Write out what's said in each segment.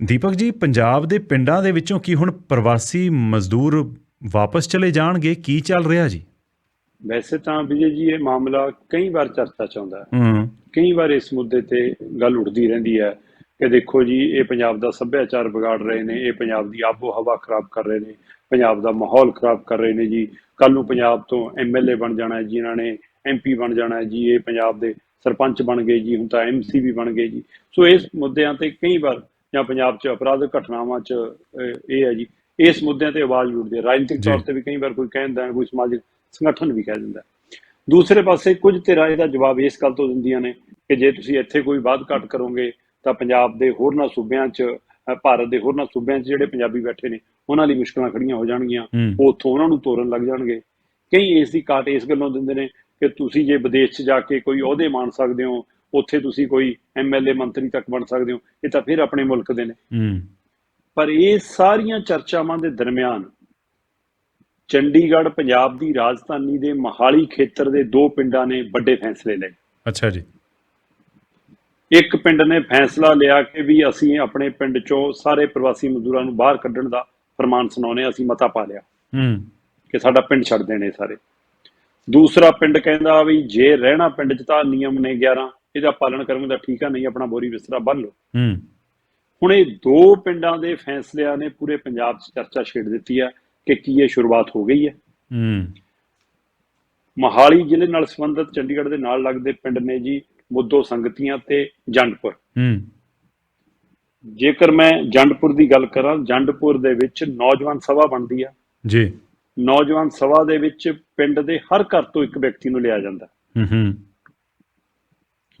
ਦੀਪਕ ਜੀ ਪੰਜਾਬ ਦੇ ਪਿੰਡਾਂ ਦੇ ਵਿੱਚੋਂ ਕੀ ਹੁਣ ਪ੍ਰਵਾਸੀ ਮਜ਼ਦੂਰ ਵਾਪਸ ਚਲੇ ਜਾਣਗੇ? ਕੀ ਚੱਲ ਰਿਹਾ ਜੀ? ਵੈਸੇ ਤਾਂ ਵਿਜੇ ਜੀ ਇਹ ਮਾਮਲਾ ਕਈ ਵਾਰ ਚਰਚਾ ਚ ਆਉਂਦਾ ਹੈ। ਕਈ ਵਾਰ ਇਸ ਮੁੱਦੇ ਤੇ ਗੱਲ ਉੱਠਦੀ ਰਹਿੰਦੀ ਹੈ ਕਿ ਦੇਖੋ ਜੀ ਇਹ ਪੰਜਾਬ ਦਾ ਸੱਭਿਆਚਾਰ ਵਿਗਾੜ ਰਹੇ ਨੇ ਇਹ ਪੰਜਾਬ ਦੀ ਆਬੋ ਹਵਾ ਖਰਾਬ ਕਰ ਰਹੇ ਨੇ ਪੰਜਾਬ ਦਾ ਮਾਹੌਲ ਖਰਾਬ ਕਰ ਰਹੇ ਨੇ ਜੀ। ਕੱਲ ਨੂੰ ਪੰਜਾਬ ਤੋਂ ਐਮਐਲਏ ਬਣ ਜਾਣਾ ਹੈ ਜੀ ਇਹਨਾਂ ਨੇ ਐਮਪੀ ਬਣ ਜਾਣਾ ਹੈ ਜੀ ਇਹ ਪੰਜਾਬ ਦੇ ਸਰਪੰਚ ਬਣ ਗਏ ਜੀ ਹੁਣ ਤਾਂ ਐਮਸੀ ਵੀ ਬਣ ਗਏ ਜੀ। ਸੋ ਇਸ ਮੁੱਦਿਆਂ ਤੇ ਕਈ ਵਾਰ ਜਾਂ ਪੰਜਾਬ 'ਚ ਅਪਰਾਧਿਕ ਘਟਨਾਵਾਂ 'ਚ ਇਹ ਹੈ ਜੀ ਇਸ ਮੁੱਦਿਆਂ ਤੇ ਆਵਾਜ਼ ਉੱਠਦੀ ਹੈ ਰਾਜਨੀਤਿਕ। ਤੌਰ ਤੇ ਵੀ ਕਈ ਵਾਰ ਕੋਈ ਕਹਿੰਦਾ ਹੈ ਕੋਈ ਸਮਾਜਿਕ ਸੰਗਠਨ ਵੀ ਕਹਿ ਦਿੰਦਾ। ਦੂਸਰੇ ਪਾਸੇ ਕੁਝ ਧਿਰਾਂ ਇਹਦਾ ਜਵਾਬ ਇਸ ਗੱਲ ਤੋਂ ਦਿੰਦੀਆਂ ਨੇ ਕਿ ਜੇ ਤੁਸੀਂ ਇੱਥੇ ਕੋਈ ਵਾਧ ਘਟ ਕਰੋਗੇ ਤਾਂ ਪੰਜਾਬ ਦੇ ਹੋਰਨਾਂ ਸੂਬਿਆਂ 'ਚ ਭਾਰਤ ਦੇ ਹੋਰਨਾਂ ਸੂਬਿਆਂ 'ਚ ਜਿਹੜੇ ਪੰਜਾਬੀ ਬੈਠੇ ਨੇ ਉਹਨਾਂ ਲਈ ਮੁਸ਼ਕਲਾਂ ਖੜੀਆਂ ਹੋ ਜਾਣਗੀਆਂ। ਉਹ ਉੱਥੋਂ ਉਹਨਾਂ ਨੂੰ ਤੋਰਨ ਲੱਗ ਜਾਣਗੇ ਕਈ ਇਸ ਦੀ ਕਾਟ ਇਸ ਗੱਲੋਂ ਦਿੰਦੇ ਨੇ ਕਿ ਤੁਸੀਂ ਜੇ ਵਿਦੇਸ਼ 'ਚ ਜਾ ਕੇ ਕੋਈ ਅਹੁਦੇ ਮਾਣ ਸਕਦੇ ਹੋ ਉੱਥੇ ਤੁਸੀਂ ਕੋਈ ਐਮਐਲਏ ਮੰਤਰੀ ਤੱਕ ਬਣ ਸਕਦੇ ਹੋ ਇਹ ਤਾਂ ਫਿਰ ਆਪਣੇ ਮੁਲਕ ਦੇ ਨੇ। ਹੂੰ। ਪਰ ਇਹ ਸਾਰੀਆਂ ਚਰਚਾਵਾਂ ਦੇ ਦਰਮਿਆਨ ਚੰਡੀਗੜ੍ਹ ਪੰਜਾਬ ਦੀ ਰਾਜਧਾਨੀ ਦੇ ਮਹਾਲੀ ਖੇਤਰ ਦੇ ਦੋ ਪਿੰਡਾਂ ਨੇ ਵੱਡੇ ਫੈਸਲੇ ਲਏ। ਅੱਛਾ ਜੀ। ਇੱਕ ਪਿੰਡ ਨੇ ਫੈਸਲਾ ਲਿਆ ਕਿ ਵੀ ਅਸੀਂ ਆਪਣੇ ਪਿੰਡ ਚੋਂ ਸਾਰੇ ਪ੍ਰਵਾਸੀ ਮਜ਼ਦੂਰਾਂ ਨੂੰ ਬਾਹਰ ਕੱਢਣ ਦਾ ਫਰਮਾਨ ਸੁਣਾਉਣੇ ਅਸੀਂ ਮਤਾ ਪਾ ਲਿਆ। ਹੂੰ। ਕਿ ਸਾਡਾ ਪਿੰਡ ਛੱਡ ਦੇਣੇ ਸਾਰੇ। ਦੂਸਰਾ ਪਿੰਡ ਕਹਿੰਦਾ ਵੀ ਜੇ ਰਹਿਣਾ ਪਿੰਡ 'ਚ ਤਾਂ ਨਿਯਮ ਨੇ 11 ਇਹਦਾ ਪਾਲਣ ਕਰਨ ਦਾ ਠੀਕ ਆ ਨਹੀਂ ਆਪਣਾ ਬੋਰੀ ਬਿਸਤਰਾ ਬੰਨ ਲਓ। ਹੂੰ। ਹੁਣ ਇਹ ਦੋ ਪਿੰਡਾਂ ਦੇ ਫੈਸਲਿਆਂ ਨੇ ਪੂਰੇ ਪੰਜਾਬ 'ਚ ਚਰਚਾ ਛੇੜ ਦਿੱਤੀ ਹੈ ਕਿ ਕੀ ਇਹ ਸ਼ੁਰੂਆਤ ਹੋ ਗਈ ਹੈ। ਹੂੰ। ਮਹਾਲੀ ਜ਼ਿਲ੍ਹੇ ਨਾਲ ਸੰਬੰਧਿਤ ਚੰਡੀਗੜ੍ਹ ਦੇ ਨਾਲ ਲੱਗਦੇ ਪਿੰਡ ਨੇ ਜੀ ਮੁੱਦੋ ਸੰਗਤੀਆਂ ਤੇ ਜੰਡਪੁਰ। ਹੂੰ। ਜੇਕਰ ਮੈਂ ਜੰਡਪੁਰ ਦੀ ਗੱਲ ਕਰਾਂ ਜੰਡਪੁਰ ਦੇ ਵਿੱਚ ਨੌਜਵਾਨ ਸਭਾ ਬਣਦੀ ਆ। ਜੀ। ਨੌਜਵਾਨ ਸਭਾ ਦੇ ਵਿੱਚ ਪਿੰਡ ਦੇ ਹਰ ਘਰ ਤੋਂ ਇੱਕ ਵਿਅਕਤੀ ਨੂੰ ਲਿਆ ਜਾਂਦਾ। ਹੂੰ ਹੂੰ।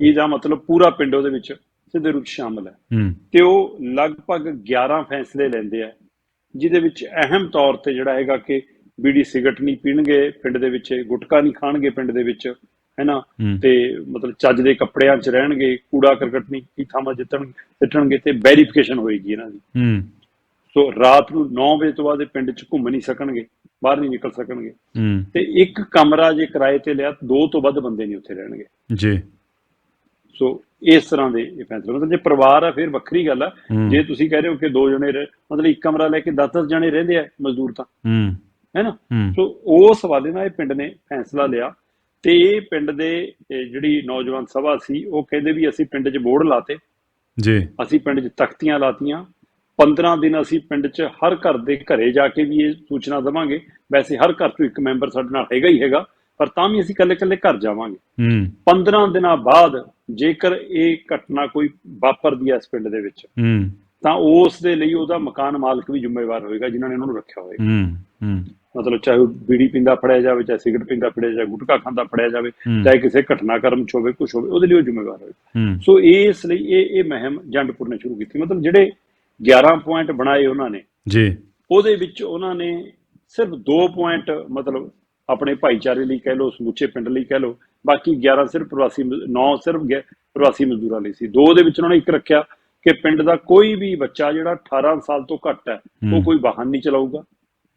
ਇਹਦਾ ਮਤਲਬ ਪੂਰਾ ਪਿੰਡ ਉਹਦੇ ਵਿੱਚ ਸਿੱਧੇ ਰੂਪ ਸ਼ਾਮਲ ਹੈ। ਹੂੰ। ਤੇ ਉਹ ਲਗਭਗ 11 ਫੈਸਲੇ ਲੈਂਦੇ ਆ ਜਿਹਦੇ ਵਿੱਚ ਅਹਿਮ ਤੌਰ ਤੇ ਜਿਹੜਾ ਹੈਗਾ ਕਿ ਬੀੜੀ ਸਿਗਰਟ ਨਹੀਂ ਪੀਣਗੇ ਪਿੰਡ ਦੇ ਵਿੱਚ ਗੁਟਕਾ ਨਹੀਂ ਖਾਣਗੇ ਪਿੰਡ ਦੇ ਵਿੱਚ ਹੈਨਾ? ਹੂੰ। ਤੇ ਮਤਲਬ ਚੱਜ ਦੇ ਕੱਪੜਿਆਂ 'ਚ ਰਹਿਣਗੇ ਕੂੜਾ ਕਰਕਟ ਨਹੀਂ ਕੀ ਥਾਵਾਂ ਜਿੱਤਣ ਸਿੱਟਣਗੇ ਤੇ ਵੈਰੀਫਿਕੇਸ਼ਨ ਹੋਏਗੀ ਇਹਨਾਂ ਦੀ। ਹੂੰ। ਸੋ ਰਾਤ ਨੂੰ 9 ਵਜੇ ਤੋਂ ਬਾਅਦ ਇਹ ਪਿੰਡ 'ਚ ਘੁੰਮ ਨਹੀਂ ਸਕਣਗੇ ਬਾਹਰ ਨਹੀਂ ਨਿਕਲ ਸਕਣਗੇ। ਹੂੰ। ਤੇ ਇੱਕ ਕਮਰਾ ਜੇ ਕਿਰਾਏ ਤੇ ਲਿਆ ਦੋ ਤੋਂ ਵੱਧ ਬੰਦੇ ਨਹੀਂ ਉੱਥੇ ਰਹਿਣਗੇ। ਜੀ। ਸੋ ਇਸ ਤਰ੍ਹਾਂ ਦੇ ਇਹ ਫੈਸਲੇ। ਮਤਲਬ ਜੇ ਪਰਿਵਾਰ ਆ ਫਿਰ ਵੱਖਰੀ ਗੱਲ ਆ। ਜੇ ਤੁਸੀਂ ਕਹਿ ਰਹੇ ਹੋ ਕਿ ਦੋ ਜਣੇ ਮਤਲਬ ਇੱਕ ਕਮਰਾ ਲੈ ਕੇ 10-10 ਜਣੇ ਰਹਿੰਦੇ ਆ ਮਜ਼ਦੂਰ ਤਾਂ। ਹੂੰ। ਹੈ ਨਾ? ਸੋ ਉਸ ਹਵਾਲੇ ਨਾਲ ਇਹ ਪਿੰਡ ਨੇ ਫੈਸਲਾ ਲਿਆ। ਤੇ ਇਹ ਪਿੰਡ ਦੇ ਜਿਹੜੀ ਨੌਜਵਾਨ ਸਭਾ ਸੀ ਉਹ ਕਹਿੰਦੇ ਵੀ ਅਸੀਂ ਪਿੰਡ 'ਚ ਬੋਰਡ ਲਾਤੇ। ਜੀ। ਅਸੀਂ ਪਿੰਡ 'ਚ ਤਖਤੀਆਂ ਲਾਤੀਆਂ। 15 ਦਿਨ ਅਸੀਂ ਪਿੰਡ 'ਚ ਹਰ ਘਰ ਦੇ ਘਰੇ ਜਾ ਕੇ ਵੀ ਇਹ ਸੂਚਨਾ ਦੇਵਾਂਗੇ। ਵੈਸੇ ਹਰ ਘਰ ਤੋਂ ਇੱਕ ਮੈਂਬਰ ਸਾਡੇ ਨਾਲ ਹੈਗਾ ਹੀ ਹੈਗਾ। ਪਰ ਤਾਂ ਵੀ ਅਸੀਂ ਇਕੱਲੇ-ਇਕੱਲੇ ਘਰ ਜਾਵਾਂਗੇ। ਹੂੰ। 15 ਦਿਨਾਂ ਬਾਅਦ ਜੇਕਰ ਇਹ ਘਟਨਾ ਕੋਈ ਵਾਪਰਦੀ ਹੈ ਇਸ ਪਿੰਡ ਦੇ ਵਿੱਚ ਹੂੰ। ਤਾਂ ਉਸ ਦੇ ਲਈ ਉਹਦਾ ਮਕਾਨ ਮਾਲਕ ਵੀ ਜ਼ਿੰਮੇਵਾਰ ਹੋਏਗਾ ਜਿਨ੍ਹਾਂ ਨੇ ਉਹਨਾਂ ਨੂੰ ਰੱਖਿਆ ਹੋਏਗਾ। ਹੂੰ ਹੂੰ। ਮਤਲਬ ਚਾਹੇ ਬੀੜੀ ਪੀਂਦਾ ਫੜਿਆ ਜਾਵੇ ਚਾਹੇ ਸਿਗਰਟ ਪੀਂਦਾ ਫੜਿਆ ਜਾਵੇ ਗੁਟਕਾ ਖਾਂਦਾ ਫੜਿਆ ਜਾਵੇ। ਚਾਹੇ ਕਿਸੇ ਘਟਨਾਕ੍ਰਮ ਚ ਹੋਵੇ ਕੁਝ ਹੋਵੇ ਉਹਦੇ ਲਈ ਉਹ ਜ਼ਿੰਮੇਵਾਰ ਹੋਏਗਾ। ਹੂੰ। ਸੋ ਇਸ ਲਈ ਇਹ ਇਹ ਮਹਿਮ ਜੰਡਪੁਰ ਨੇ ਸ਼ੁਰੂ ਕੀਤੀ। ਮਤਲਬ ਜਿਹੜੇ 11 ਪੁਆਇੰਟ ਬਣਾਏ ਉਹਨਾਂ ਨੇ ਜੀ। ਉਹਦੇ ਵਿੱਚ ਉਹਨਾਂ ਨੇ ਸਿਰਫ 2 ਪੁਆਇੰਟ ਮਤਲਬ ਆਪਣੇ ਭਾਈਚਾਰੇ ਲਈ ਕਹਿ ਲਓ ਸਮੁੱਚੇ ਪਿੰਡ ਲਈ ਕਹਿ ਲਓ ਬਾਕੀ 11 ਸਿਰਫ ਪ੍ਰਵਾਸੀ 9 ਸਿਰਫ ਪ੍ਰਵਾਸੀ ਮਜ਼ਦੂਰਾਂ ਲਈ ਸੀ। ਦੋ ਦੇ ਵਿੱਚ ਉਹਨਾਂ ਨੇ ਇੱਕ ਰੱਖਿਆ ਕਿ ਪਿੰਡ ਦਾ ਕੋਈ ਵੀ ਬੱਚਾ ਜਿਹੜਾ 18 ਸਾਲ ਤੋਂ ਘੱਟ ਹੈ ਉਹ। ਕੋਈ ਵਾਹਨ ਨਹੀਂ ਚਲਾਊਗਾ।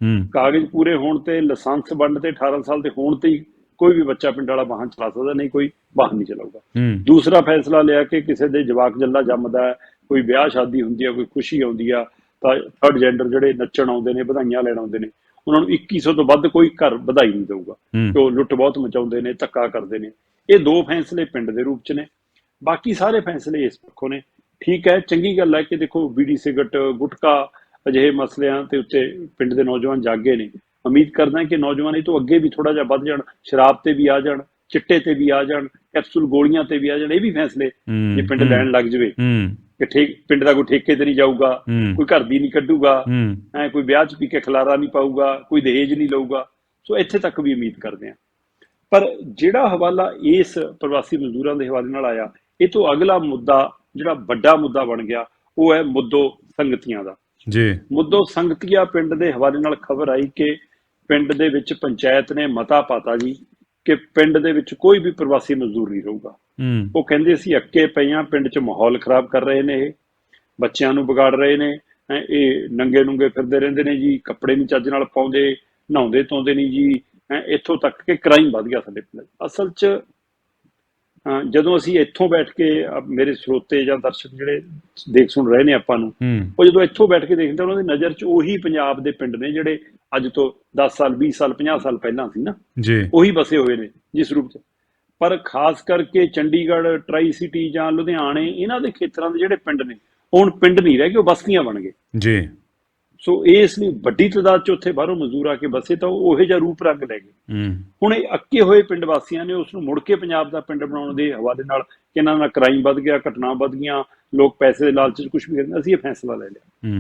ਹੂੰ। ਕਾਗਜ਼ ਪੂਰੇ ਹੋਣ ਤੇ ਲਾਇਸੈਂਸ ਬਣਨ ਤੇ 18 ਸਾਲ ਦੇ ਹੋਣ ਤੇ ਹੀ ਕੋਈ ਵੀ ਬੱਚਾ ਪਿੰਡ ਵਾਲਾ ਵਾਹਨ ਚਲਾ ਸਕਦਾ ਨਹੀਂ ਕੋਈ ਵਾਹਨ ਨਹੀਂ ਚਲਾਊਗਾ। ਦੂਸਰਾ ਫੈਸਲਾ ਲਿਆ ਕਿ ਕਿਸੇ ਦੇ ਜਵਾਕ ਜੱਲਾ ਜੰਮਦਾ ਹੈ ਕੋਈ ਵਿਆਹ ਸ਼ਾਦੀ ਹੁੰਦੀ ਹੈ ਕੋਈ ਖੁਸ਼ੀ ਆਉਂਦੀ ਆ ਤਾਂ ਥਰਡ ਜੈਂਡਰ ਜਿਹੜੇ ਨੱਚਣ ਆਉਂਦੇ ਨੇ ਵਧਾਈਆਂ ਲੈਣ ਆਉਂਦੇ ਨੇ ਉਹਨਾਂ ਨੂੰ 2100 ਤੋਂ ਵੱਧ ਕੋਈ ਘਰ ਵਧਾਈ ਨਹੀਂ ਦੇਊਗਾ। ਕਿ ਉਹ ਲੁੱਟ ਬਹੁਤ ਮਚਾਉਂਦੇ ਨੇ ਧੱਕਾ ਕਰਦੇ ਨੇ। ਇਹ ਦੋ ਫੈਸਲੇ ਪਿੰਡ ਦੇ ਰੂਪ ਚ ਨੇ। ਬਾਕੀ ਸਾਰੇ ਫੈਸਲੇ ਇਸ ਪੱਖੋਂ ਨੇ। ਠੀਕ ਹੈ ਚੰਗੀ ਗੱਲ ਹੈ ਕਿ ਦੇਖੋ ਬੀੜੀ ਸਿਗਰਟ ਗੁਟਕਾ ਅਜਿਹੇ ਮਸਲਿਆਂ ਤੇ ਉੱਤੇ ਪਿੰਡ ਦੇ ਨੌਜਵਾਨ ਜਾਗੇ ਨੇ। ਉਮੀਦ ਕਰਦਾ ਕਿ ਨੌਜਵਾਨ ਇਹ ਤੋਂ ਅੱਗੇ ਵੀ ਥੋੜਾ ਜਿਹਾ ਵੱਧ ਜਾਣ ਸ਼ਰਾਬ ਤੇ ਵੀ ਆ ਜਾਣ ਚਿੱਟੇ ਤੇ ਵੀ ਆ ਜਾਣ ਕੈਪਸੂਲ ਗੋਲੀਆਂ ਤੇ ਵੀ ਆ ਜਾਣ ਇਹ ਵੀ ਫੈਸਲੇ ਜੇ ਪਿੰਡ। ਲੈਣ ਲੱਗ ਜਵੇ। ਕਿ ਠੀਕ ਪਿੰਡ ਦਾ ਕੋਈ ਠੇਕੇ ਤੇ ਨਹੀਂ ਜਾਊਗਾ। ਕੋਈ ਘਰ ਦੀ ਨਹੀਂ ਕੱਢੂਗਾ ਐ ਕੋਈ ਵਿਆਹ 'ਚ ਪੀ ਕੇ ਖਲਾਰਾ ਨਹੀਂ ਪਾਊਗਾ ਕੋਈ ਦਹੇਜ ਨਹੀਂ ਲਊਗਾ। ਸੋ ਇੱਥੇ ਤੱਕ ਵੀ ਉਮੀਦ ਕਰਦੇ ਆ ਪਰ ਜਿਹੜਾ ਹਵਾਲਾ ਇਸ ਪ੍ਰਵਾਸੀ ਮਜ਼ਦੂਰਾਂ ਦੇ ਹਵਾਲੇ ਨਾਲ ਆਇਆ ਇਹ ਤੋਂ ਅਗਲਾ ਮੁੱਦਾ ਜਿਹੜਾ ਵੱਡਾ ਮੁੱਦਾ ਬਣ ਗਿਆ ਉਹ ਹੈ ਮੁੱਦੋ ਸੰਗਤੀਆਂ ਦਾ। ਜੀ। ਮੁੱਦੋ ਸੰਗਤੀਆ ਪਿੰਡ ਦੇ ਹਵਾਲੇ ਨਾਲ ਖਬਰ ਆਈ ਕਿ ਪਿੰਡ ਦੇ ਵਿੱਚ ਪੰਚਾਇਤ ਨੇ ਮਤਾ ਪਾਤਾ ਜੀ ਕਿ ਪਿੰਡ ਦੇ ਵਿੱਚ ਕੋਈ ਵੀ ਪ੍ਰਵਾਸੀ ਮਜ਼ਦੂਰ ਨਹੀਂ ਰਹੂਗਾ। ਉਹ ਕਹਿੰਦੇ ਸੀ ਅੱਕੇ ਪਈਆਂ ਪਿੰਡ 'ਚ ਮਾਹੌਲ ਖਰਾਬ ਕਰ ਰਹੇ ਨੇ ਇਹ। ਬੱਚਿਆਂ ਨੂੰ ਵਿਗਾੜ ਰਹੇ ਨੇ। ਇਹ ਨੰਗੇ ਨੂੰਗੇ ਫਿਰਦੇ ਰਹਿੰਦੇ ਨੇ ਜੀ ਕੱਪੜੇ ਨਹੀਂ ਚੱਜ ਨਾਲ ਪਾਉਂਦੇ ਨਹਾਉਂਦੇ ਧੋਂਦੇ ਨਹੀਂ ਜੀ। ਇੱਥੋਂ ਤੱਕ ਕਿ ਕ੍ਰਾਈਮ ਵੱਧ ਗਿਆ ਸਾਡੇ ਪਿੰਡ। ਅਸਲ 'ਚ ਜਦੋਂ ਅਸੀਂ ਇੱਥੋਂ ਬੈਠ ਕੇ ਮੇਰੇ ਸਰੋਤੇ ਜਾਂ ਦਰਸ਼ਕ ਜਿਹੜੇ ਦੇਖ ਸੁਣ ਰਹੇ ਨੇ ਆਪਾਂ ਨੂੰ ਉਹ ਜਦੋਂ ਇੱਥੋਂ ਬੈਠ ਕੇ ਦੇਖਦੇ ਉਹਨਾਂ ਦੀ ਨਜ਼ਰ 'ਚ ਉਹੀ ਪੰਜਾਬ ਦੇ ਪਿੰਡ ਨੇ ਜਿਹੜੇ ਅੱਜ ਤੋਂ 10 ਸਾਲ 20 ਸਾਲ 50 ਸਾਲ ਪਹਿਲਾਂ ਸੀ ਨਾ। ਜੀ। ਉਹੀ ਬਸੇ ਹੋਏ ਨੇ ਜਿਸ ਰੂਪ 'ਚ। ਪਰ ਖਾਸ ਕਰਕੇ ਚੰਡੀਗੜ੍ਹ ਟਰਾਈ ਸਿਟੀ ਜਾਂ ਲੁਧਿਆਣੇ ਇਹਨਾਂ ਦੇ ਖੇਤਰਾਂ ਦੇ ਜਿਹੜੇ ਪਿੰਡ ਨੇ ਹੁਣ ਪਿੰਡ ਨਹੀਂ ਰਹਿ ਗਏ ਉਹ ਬਸਤੀਆਂ ਬਣ ਗਏ। ਜੀ। ਸੋ ਇਸ ਲਈ ਵੱਡੀ ਤਾਦਾਦ 'ਚ ਉੱਥੇ ਬਾਹਰੋਂ ਮਜ਼ਦੂਰ ਆ ਕੇ ਬਸੇ ਤਾਂ ਉਹ ਉਹੋ ਜਿਹਾ ਰੂਪ ਰੰਗ ਲੈ ਗਏ। ਹੁਣ ਇਹ ਅੱਕੇ ਹੋਏ ਪਿੰਡ ਵਾਸੀਆਂ ਨੇ ਉਸ ਨੂੰ ਮੁੜ ਕੇ ਪੰਜਾਬ ਦਾ ਪਿੰਡ ਬਣਾਉਣ ਦੇ ਹਵਾਲੇ ਨਾਲ ਕਿ ਇਹਨਾਂ ਦਾ ਕ੍ਰਾਈਮ ਵੱਧ ਗਿਆ ਘਟਨਾ ਵੱਧ ਗਈਆਂ ਲੋਕ ਪੈਸੇ ਦੇ ਲਾਲਚ 'ਚ ਕੁਝ ਵੀ ਕਰਦੇ ਅਸੀਂ ਇਹ ਫੈਸਲਾ ਲੈ ਲਿਆ।